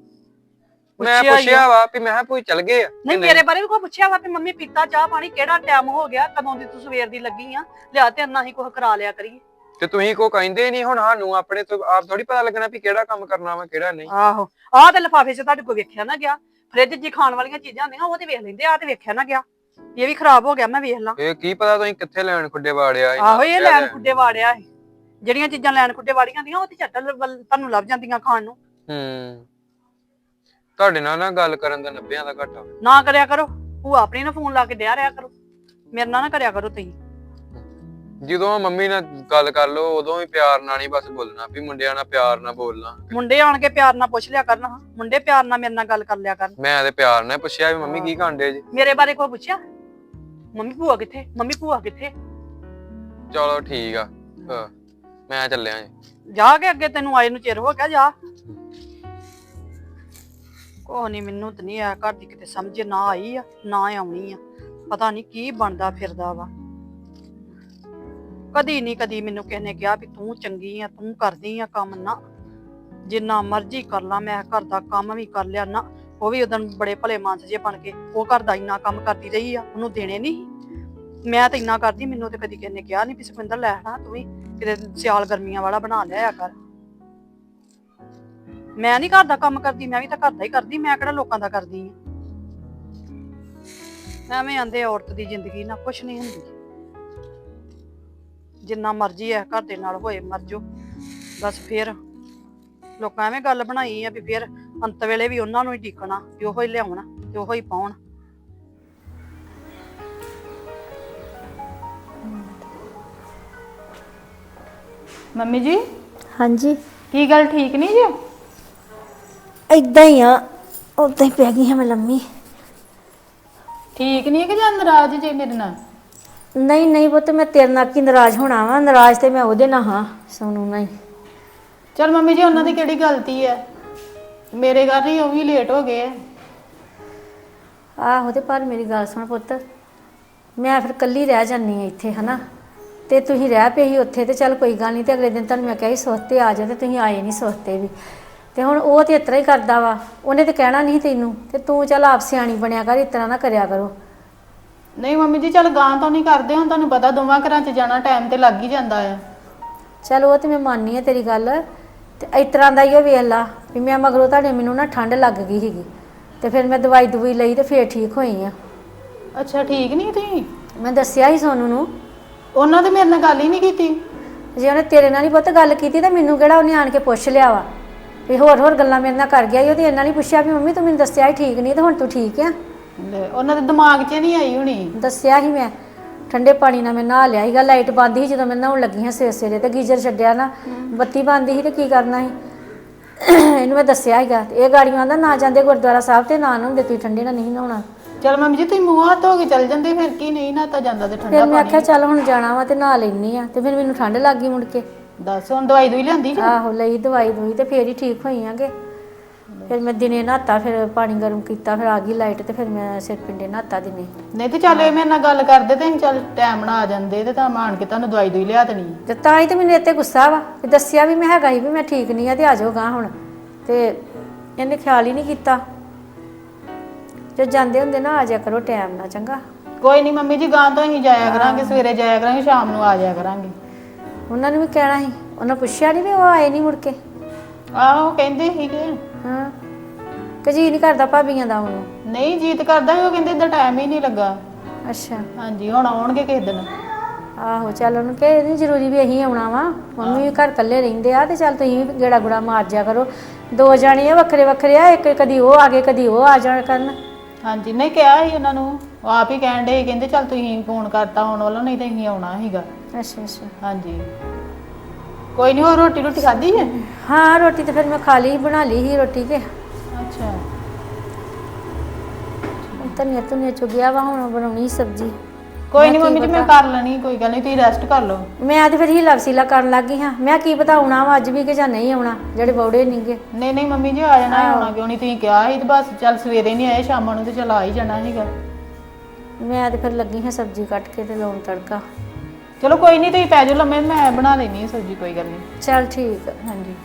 ਮੈਂ ਪੁੱਛਿਆ ਹੀ ਪੁੱਛਿਆ ਵਾ ਵੀ ਮੈਂ ਕਿਹਾ ਭੂਈ ਚਲ ਗਏ ਆ ਕਿ ਨਹੀਂ ਮੇਰੇ ਬਾਰੇ ਵੀ ਕੋਈ ਪੁੱਛਿਆ ਵਾ ਵੀ ਮੰਮੀ ਪੀਤਾ ਚਾਹ ਪਾਣੀ ਕਿਹੜਾ ਟਾਈਮ ਹੋ ਗਿਆ ਕਦੋਂ ਦੀ ਤੂੰ ਸਵੇਰ ਦੀ ਲੱਗੀ ਆ? ਲਿਆ ਤੇ ਅੰਨਾ ਹੀ ਕੁਝ ਕਰਾ ਲਿਆ ਕਰੀਏ। ਤੇ ਤੁਸੀਂ ਕੋ ਕਹਿੰਦੇ ਨਹੀਂ ਹੁਣ ਸਾਨੂੰ ਆਪਣੇ ਤੋਂ ਆਪ ਥੋੜੀ ਪਤਾ ਲੱਗਣਾ ਵੀ ਕਿਹੜਾ ਕੰਮ ਕਰਨਾ ਵਾ ਕਿਹੜਾ ਨਹੀਂ। ਆਹੋ ਆਹ ਤੇ ਲਿਫਾਫੇ 'ਚ ਤੁਹਾਡੇ ਕੋਲ ਵੇਖਿਆ ਨਾ ਗਿਆ। ਫ੍ਰਿਜ 'ਚ ਖਾਣ ਵਾਲੀਆਂ ਚੀਜ਼ਾਂ ਹੁੰਦੀਆਂ ਉਹ ਤੇ ਵੇਖ ਲੈਂਦੇ ਆ ਤੇ ਵੇਖਿਆ ਨਾ ਗਿਆ। ਇਹ ਵੀ ਖਰਾਬ ਹੋ ਗਿਆ ਮੈਂ ਵੇਖ ਲਾਂ। ਇਹ ਕੀ ਪਤਾ ਤੁਸੀਂ ਕਿੱਥੇ ਲੈਣ ਖੁੱਡੇ ਵਾੜਿਆ ਇਹਨਾਂ ਆਹੋ ਇਹ ਲੈਣ ਖੁੱਡੇ ਵਾੜਿਆ ਇਹ। ਜਿਹੜੀਆਂ ਚੀਜ਼ਾਂ ਲੈਣ ਖੁੱਡੇ ਵਾੜੀਆਂ ਹੁੰਦੀਆਂ ਉਹ ਤੇ ਝੱਟ ਲ- ਵੱਲ ਤੁਹਾਨੂੰ ਲੱਭ ਜਾਂਦੀਆਂ ਖਾਣ ਨੂੰ। ਹੂੰ। ਤੁਹਾਡੇ ਨਾਲ ਨਾ ਗੱਲ ਕਰਨ ਦਾ 90 ਦਾ ਘਾਟਾ। ਨਾ ਕਰਿਆ ਕਰੋ। ਉਹ ਆਪਣੀ ਨੂੰ ਫੋਨ ਲਾ ਕੇ ਡਿਆ ਰਿਆ ਕਰੋ। ਮੇਰੇ ਨਾਲ ਨਾ ਕਰਿਆ ਕਰੋ ਤੁਸੀਂ। ਜਦੋਂ ਮੰਮੀ ਨਾਲ ਗੱਲ ਕਰ ਲੋ ਉਦੋਂ ਵੀ ਪਿਆਰ ਨਾਲ ਨਹੀਂ ਬਸ ਬੋਲਣਾ ਵੀ ਮੁੰਡਿਆਂ ਨਾਲ ਪਿਆਰ ਨਾਲ ਬੋਲਣਾ। ਮੁੰਡੇ ਆਣ ਕੇ ਪਿਆਰ ਨਾਲ ਪੁੱਛ ਲਿਆ ਕਰਨ ਹਾਂ। ਮੁੰਡੇ ਪਿਆਰ ਨਾਲ ਮੇਰੇ ਨਾਲ ਗੱਲ ਕਰ ਲਿਆ ਕਰਨ। ਮੈਂ ਤੇ ਪਿਆਰ ਨਾਲ ਪੁੱਛਿਆ ਵੀ ਮੰਮੀ ਕੀ ਕਾਂਡੇ ਜੀ? ਮੇਰੇ ਬਾਰੇ ਕੋਈ ਪੁੱਛਿਆ? ਮੰਮੀ ਭੂਆ ਕਿੱਥੇ? ਮੰਮੀ ਭੂਆ ਕਿੱਥੇ? ਚਲੋ ਠੀਕ ਆ। ਹਾਂ, ਮੈਂ ਚੱਲਿਆ ਜੀ। ਜਾ ਕੇ ਅੱਗੇ ਤੈਨੂੰ ਆਏ ਨੂੰ ਚਿਰ ਹੋ ਗਿਆ ਜਾ। ਕੋਹ ਨਹੀਂ ਮੈਨੂੰ ਤੇ ਨਹੀਂ ਆ ਘਰ ਦੀ ਕਿਤੇ ਸਮਝ ਨਾ ਆਈ ਆ ਨਾ ਆਉਣੀ ਆ। ਪਤਾ ਨਹੀਂ ਕੀ ਬਣਦਾ ਫਿਰਦਾ ਵਾ। ਕਦੀ ਨਹੀਂ, ਕਦੀ ਮੈਨੂੰ ਕਿਸੇ ਨੇ ਕਿਹਾ ਵੀ ਤੂੰ ਚੰਗੀ ਆ, ਤੂੰ ਕਰਦੀ ਆ ਕੰਮ ਨਾ। ਜਿੰਨਾ ਮਰਜ਼ੀ ਕਰ ਲਾ, ਮੈਂ ਘਰ ਦਾ ਕੰਮ ਵੀ ਕਰ ਲਿਆ ਨਾ, ਉਹ ਵੀ ਉਦੋਂ ਬੜੇ ਭਲੇ ਮਾਨਸ ਜੇ ਬਣ ਕੇ, ਉਹ ਘਰ ਦਾ ਇੰਨਾ ਕੰਮ ਕਰਦੀ ਰਹੀ ਆ, ਉਹਨੂੰ ਦੇਣੇ ਨਹੀਂ ਮੈਂ ਤਾਂ ਇੰਨਾ ਕਰਦੀ, ਮੈਨੂੰ ਤੇ ਕਦੀ ਕਿਸੇ ਨੇ ਕਿਹਾ ਨਹੀਂ ਵੀ ਸੁਖਿੰਦਰ ਲੈ ਹਣਾ ਤੂੰ ਵੀ ਕਿਤੇ ਸਿਆਲ ਗਰਮੀਆਂ ਵਾਲਾ ਬਣਾ ਲਿਆ ਕਰ। ਮੈਂ ਨਹੀਂ ਘਰ ਦਾ ਕੰਮ ਕਰਦੀ, ਮੈਂ ਵੀ ਤਾਂ ਘਰ ਦਾ ਹੀ ਕਰਦੀ, ਮੈਂ ਕਿਹੜਾ ਲੋਕਾਂ ਦਾ ਕਰਦੀ ਆ। ਐਵੇਂ ਆਂਦੇ ਔਰਤ ਦੀ ਜ਼ਿੰਦਗੀ ਨਾ ਕੁਛ ਨਹੀਂ ਹੁੰਦੀ। ਜਿੰਨਾ ਮਰਜ਼ੀ ਹੈ ਘਰ ਦੇ ਨਾਲ ਹੋਏ ਮਰ ਜੋ ਬਸ ਫਿਰ ਲੋਕਾਂ ਐਵੇਂ ਗੱਲ ਬਣਾਈ ਆ ਵੀ ਫਿਰ ਅੰਤ ਵੇਲੇ ਵੀ ਉਹਨਾਂ ਨੂੰ ਹੀ ਢੀਕਣਾ ਵੀ ਉਹੋ ਹੀ ਲਿਆਉਣਾ ਤੇ ਉਹੋ ਹੀ ਪਾਉਣ। ਮੰਮੀ ਜੀ ਹਾਂਜੀ। ਕੀ ਗੱਲ ਠੀਕ ਨਹੀਂ ਜੀ? ਇਦਾਂ ਹੀ ਆ ਉਦਾਂ ਹੀ ਪੈ ਗਈ ਹਾਂ ਮੈਂ ਲੰਮੀ। ਠੀਕ ਨਹੀਂ ਕਿ ਜਾਂ ਨਾਰਾਜ਼ ਜੇ ਮੇਰੇ ਨਾਲ? ਨਹੀਂ ਨਹੀਂ ਪੁੱਤ ਮੈਂ ਤੇਰੇ ਨਾਲ ਕੀ ਨਾਰਾਜ਼ ਹੋਣਾ ਵਾ? ਨਾਰਾਜ਼ ਤੇ ਮੈਂ ਉਹਦੇ ਨਾਲ ਹਾਂ ਸੋਨੂੰ ਨਾਲ ਹੀ ਚਲ ਮੰਮੀ ਜੀ ਉਹਨਾਂ ਦੀ ਕਿਹੜੀ ਗਲਤੀ ਹੈ? ਮੇਰੇ ਘਰ ਹੀ ਉਹ ਵੀ ਲੇਟ ਹੋ ਗਏ ਆ। ਆਹੋ ਤੇ ਪਰ ਮੇਰੀ ਗੱਲ ਸੁਣ ਪੁੱਤ ਮੈਂ ਫਿਰ ਕੱਲੀ ਰਹਿ ਜਾਨੀ ਆ ਇੱਥੇ ਹਨਾ? ਤੇ ਤੁਸੀਂ ਰਹਿ ਪਏ ਸੀ ਉੱਥੇ ਤੇ ਚੱਲ ਕੋਈ ਗੱਲ ਨਹੀਂ ਤੇ ਅਗਲੇ ਦਿਨ ਤੁਹਾਨੂੰ ਮੈਂ ਕਹੀ ਸੋਤੇ ਆ ਜਾ ਤੇ ਤੁਸੀਂ ਆਏ ਨਹੀਂ ਸੋਤੇ ਵੀ। ਤੇ ਹੁਣ ਉਹ ਤੇ ਇਤਰਾ ਹੀ ਕਰਦਾ ਵਾ ਉਹਨੇ ਤੇ ਕਹਿਣਾ ਨਹੀਂ ਤੈਨੂੰ ਤੇ ਤੂੰ ਚੱਲ ਆਪ ਸਿਆਣੀ ਬਣਿਆ ਕਰ ਇਤਰਾ ਨਾ ਕਰਿਆ ਕਰੋ। ਨਹੀਂ ਮੰਮੀ ਜੀ ਚੱਲ ਗਾਂ ਤੋਂ ਨਹੀਂ ਕਰਦੇ ਹੁਣ ਤੁਹਾਨੂੰ ਪਤਾ ਦੋਵਾਂ ਘਰਾਂ 'ਚ ਜਾਣਾ ਟਾਈਮ ਤੇ ਲੱਗ ਹੀ ਜਾਂਦਾ ਆ। ਚਲ ਉਹ ਤੇ ਮੈਂ ਮੰਨਨੀ ਆ ਤੇਰੀ ਗੱਲ ਤੇ ਇਸ ਤਰ੍ਹਾਂ ਦਾ ਹੀ ਉਹ ਵੇਖ ਲਾ ਵੀ ਮੈਂ ਮਗਰੋਂ ਤੁਹਾਡੇ ਮੈਨੂੰ ਨਾ ਠੰਡ ਲੱਗ ਗਈ ਸੀਗੀ ਤੇ ਫਿਰ ਮੈਂ ਦਵਾਈ ਦਵਾਈ ਲਈ ਤੇ ਫੇਰ ਠੀਕ ਹੋਈ ਆ ਅੱਛਾ ਠੀਕ ਨਹੀਂ ਤੁਸੀਂ? ਮੈਂ ਦੱਸਿਆ ਸੀ ਸੋਨੂੰ ਨੂੰ। ਉਹਨਾਂ ਤੇ ਮੇਰੇ ਨਾਲ ਗੱਲ ਹੀ ਨਹੀਂ ਕੀਤੀ। ਜੇ ਉਹਨੇ ਤੇਰੇ ਨਾਲ ਹੀ ਬਹੁਤ ਗੱਲ ਕੀਤੀ ਤਾਂ ਮੈਨੂੰ ਕਿਹੜਾ ਉਹਨੇ ਆਣ ਕੇ ਪੁੱਛ ਲਿਆ ਵਾ? ਵੀ ਹੋਰ ਹੋਰ ਗੱਲਾਂ ਮੇਰੇ ਨਾਲ ਕਰ ਗਿਆ ਸੀ ਉਹਦੇ ਇਹਨਾਂ ਨਹੀਂ ਪੁੱਛਿਆ ਵੀ ਮੰਮੀ ਤੂੰ ਮੈਨੂੰ ਦੱਸਿਆ ਸੀ ਠੀਕ ਨਹੀਂ ਤੇ ਹੁਣ ਤੂੰ ਠੀਕ ਆ? ਲੈ, ਉਹਨਾਂ ਦੇ ਦਿਮਾਗ 'ਚ ਨਹੀਂ ਆਈ ਹੋਣੀ? ਦੱਸਿਆ ਸੀ ਮੈਂ। ਠੰਡੇ ਪਾਣੀ ਨਾਲ ਮੈਂ ਨਹਾ ਲਿਆ ਸੀਗਾ ਲਾਈਟ ਬੰਦ ਸੀ ਜਦੋਂ ਮੈਂ ਨਹਾਉਣ ਲੱਗੀ ਹਾਂ ਸਵੇਰੇ ਸਵੇਰੇ ਤੇ ਗੀਜ਼ਰ ਛੱਡਿਆ ਨਾ ਬੱਤੀ ਬੰਦ ਸੀ ਤੇ ਕੀ ਕਰਨਾ ਸੀ? ਇਹਨੂੰ ਮੈਂ ਦੱਸਿਆ ਸੀਗਾ ਤੇ ਇਹ ਗਾੜੀਆਂ ਦਾ ਨਾ ਜਾਂਦੇ ਗੁਰਦੁਆਰਾ ਸਾਹਿਬ ਤੇ ਨਾ ਨਹਾਉਂਦੇ ਤੁਸੀਂ ਠੰਡੇ ਨਾਲ ਨਹੀਂ ਨਹਾਉਣਾ। ਚਲ ਮੰਮੀ ਜੀ ਤੁਸੀਂ ਮੂੰਹ ਹੱਥ ਧੋ ਕੇ ਚੱਲ ਜਾਂਦੇ ਫਿਰ ਕੀ ਨਹੀਂ ਨਾ ਤਾਂ ਜਾਂਦਾ ਤੇ ਠੰਡਾ ਫਿਰ ਮੈਂ ਪਾਣੀ ਆਖਿਆ ਚੱਲ ਹੁਣ ਜਾਣਾ ਵਾ ਤੇ ਨਹਾ ਲੈਣੀ ਆ ਤੇ ਫਿਰ ਮੈਨੂੰ ਠੰਡ ਲੱਗ ਗਈ ਮੁੜ ਕੇ। ਦੱਸ ਹੁਣ ਦਵਾਈ ਦੂਈ ਲਿਆਂਦੀ ਜੀ? ਆਹੋ ਲਈ ਦਵਾਈ ਦੂਈ ਤੇ ਫੇਰ ਹੀ ਠੀਕ ਹੋਈ ਆਂਗੇ। ਫਿਰ ਮੈਂ ਦਿਨੇ ਨਹਾਤਾ ਫਿਰ ਪਾਣੀ ਗਰਮ ਕੀਤਾ ਫਿਰ ਆ ਗਈ ਲਾਈਟ ਤੇ ਫਿਰ ਮੈਂ ਸਿਰ ਪਿੰਡੇ ਨਹਾਤਾ ਦਿਨੇ। ਨਹੀਂ ਤੇ ਚੱਲ ਇਹ ਮੇਰੇ ਨਾਲ ਗੱਲ ਕਰਦੇ ਤੇ ਅਸੀਂ ਚੱਲ ਟਾਈਮ ਨਾਲ ਆ ਜਾਂਦੇ ਤੇ ਤਾਂ ਮਾਣ ਕੇ ਤੁਹਾਨੂੰ ਦਵਾਈ ਦੂਈ ਲਿਆ ਦੇਣੀ ਤੇ ਤਾਂ ਹੀ ਤੇ ਮੈਨੂੰ ਇੱਥੇ ਗੁੱਸਾ ਵਾ ਕਿ ਦੱਸਿਆ ਵੀ ਮੈਂ ਹੈਗਾ ਹੀ ਵੀ ਮੈਂ ਠੀਕ ਨਹੀਂ ਆ ਤੇ ਆ ਜਾਓ ਗਾਂ ਹੁਣ। ਤੇ ਇਹਨੇ ਖਿਆਲ ਹੀ ਨਹੀਂ ਕੀਤਾ। ਜੇ ਜਾਂਦੇ ਹੁੰਦੇ ਨਾ ਆ ਜਾ ਕਰੋ ਟਾਈਮ ਨਾਲ ਚੰਗਾ। ਕੋਈ ਨਹੀਂ ਮੰਮੀ ਜੀ ਗਾਂ ਤੋਂ ਅਸੀਂ ਜਾਇਆ ਕਰਾਂਗੇ ਸਵੇਰੇ ਜਾਇਆ ਕਰਾਂਗੇ ਸ਼ਾਮ ਨੂੰ ਆ ਜਾਇਆ ਕਰਾਂਗੇ। ਉਹਨਾਂ ਨੂੰ ਵੀ ਕਹਿਣਾ ਸੀ। ਉਹਨਾਂ ਪੁੱਛਿਆ ਨਹੀਂ ਵੀ ਉਹ ਆਏ ਨਹੀਂ ਮੁੜ ਕੇ। ਆਹੋ ਕਹਿੰਦੇ ਸੀਗੇ। ਹਾਂ। ਕਿ ਜੀ ਨਹੀਂ ਕਰਦਾ ਭਾਬੀਆਂ ਦਾ ਉਹਨੂੰ ਨਹੀਂ ਜੀਤ ਕਰਦਾ ਉਹ ਕਹਿੰਦੇ ਇਦਾਂ ਟਾਈਮ ਹੀ ਨਹੀਂ ਲੱਗਾ। ਅੱਛਾ। ਹਾਂਜੀ ਹੁਣ ਆਉਣਗੇ ਕਿਸੇ ਦਿਨ। ਆਹੋ ਚੱਲ ਉਹਨੂੰ ਕਹੇ ਨਹੀਂ ਜ਼ਰੂਰੀ ਵੀ ਅਸੀਂ ਆਉਣਾ ਵਾ। ਮੰਮੀ ਵੀ ਘਰ ਇਕੱਲੇ ਰਹਿੰਦੇ ਆ ਤੇ ਚੱਲ ਤੁਸੀਂ ਵੀ ਗੇੜਾ ਗੁੜਾ ਮਾਰ ਜਾ ਕਰੋ। ਦੋ ਜਾਣੇ ਆ ਵੱਖਰੇ ਵੱਖਰੇ ਆ ਇੱਕ ਕਦੀ ਉਹ ਆ ਗਏ ਕਦੀ ਉਹ ਆ ਜਾਣ ਕਰਨ। ਹਾਂਜੀ ਨਹੀਂ ਕਿਹਾ ਸੀ ਉਹਨਾਂ ਨੂੰ। ਉਹ ਆਪ ਹੀ ਕਹਿਣ ਦੇ ਕਹਿੰਦੇ ਚੱਲ ਤੁਸੀਂ ਫੋਨ ਕਰਤਾ ਹੁਣ ਵੱਲੋਂ ਨਹੀਂ ਤਾਂ ਅਸੀਂ ਆਉਣਾ ਸੀਗਾ। ਅੱਛਾ ਅੱਛਾ। ਹਾਂਜੀ। ਕੋਈ ਨਹੀਂ ਹੋਰ ਰੋਟੀ ਰੋਟੀ ਖਾਧੀ ਹੈ ਹਾਂ ਰੋਟੀ ਤੇ ਫਿਰ ਮੈਂ ਖਾ ਲਈ ਬਣਾ ਲਈ ਸੀ ਰੋਟੀ ਕੇ। ਅੱਛਾ। ਧਨੀਆ ਧੁਨੀਆ ਚੁਗਿਆ ਵਾ ਹੁਣ ਬਣਾਉਣੀ ਸਬਜ਼ੀ। ਕੋਈ ਨਹੀਂ ਮੰਮੀ ਜੀ ਮੈਂ ਕਰ ਲੈਣੀ ਕੋਈ ਗੱਲ ਨਹੀਂ ਤੁਸੀਂ ਰੈਸਟ ਕਰ ਲਓ। ਮੈਂ ਤੇ ਫਿਰ ਹੀ ਲਵਸੀਲਾ ਕਰਨ ਲੱਗ ਗਈ ਹਾਂ। ਮੈਂ ਕੀ ਪਤਾ ਆਉਣਾ ਵਾ ਅੱਜ ਵੀ ਕਿ ਜਾਂ ਨਹੀਂ ਆਉਣਾ ਜਿਹੜੇ ਬੌੜੇ ਨਹੀਂਗੇ ਨਹੀਂ ਨਹੀਂ ਮੰਮੀ ਜੀ ਆ ਜਾਣਾ ਹੈ, ਆਉਣਾ ਕਿਉਂ ਨਹੀਂ ਤੁਸੀਂ ਕਿਹਾ ਸੀ ਤੇ ਬਸ ਚੱਲ ਸਵੇਰੇ ਨਹੀਂ ਆਏ ਸ਼ਾਮਾਂ ਨੂੰ ਤੇ ਚੱਲ ਆ ਹੀ ਜਾਣਾ ਸੀਗਾ। ਮੈਂ ਤੇ ਫਿਰ ਲੱਗੀ ਹਾਂ ਸਬਜ਼ੀ ਕੱਟ ਕੇ ਤੇ ਲਾਉਣ ਤੜਕਾ। ਚਲੋ ਕੋਈ ਨਹੀਂ ਤੁਸੀਂ ਪੈ ਜਾਓ ਲੰਮੇ ਮੈਂ ਬਣਾ ਲੈਣੀ ਹੈ ਸਬਜ਼ੀ ਕੋਈ ਗੱਲ ਨਹੀਂ। ਚੱਲ ਠੀਕ ਆ। ਹਾਂਜੀ।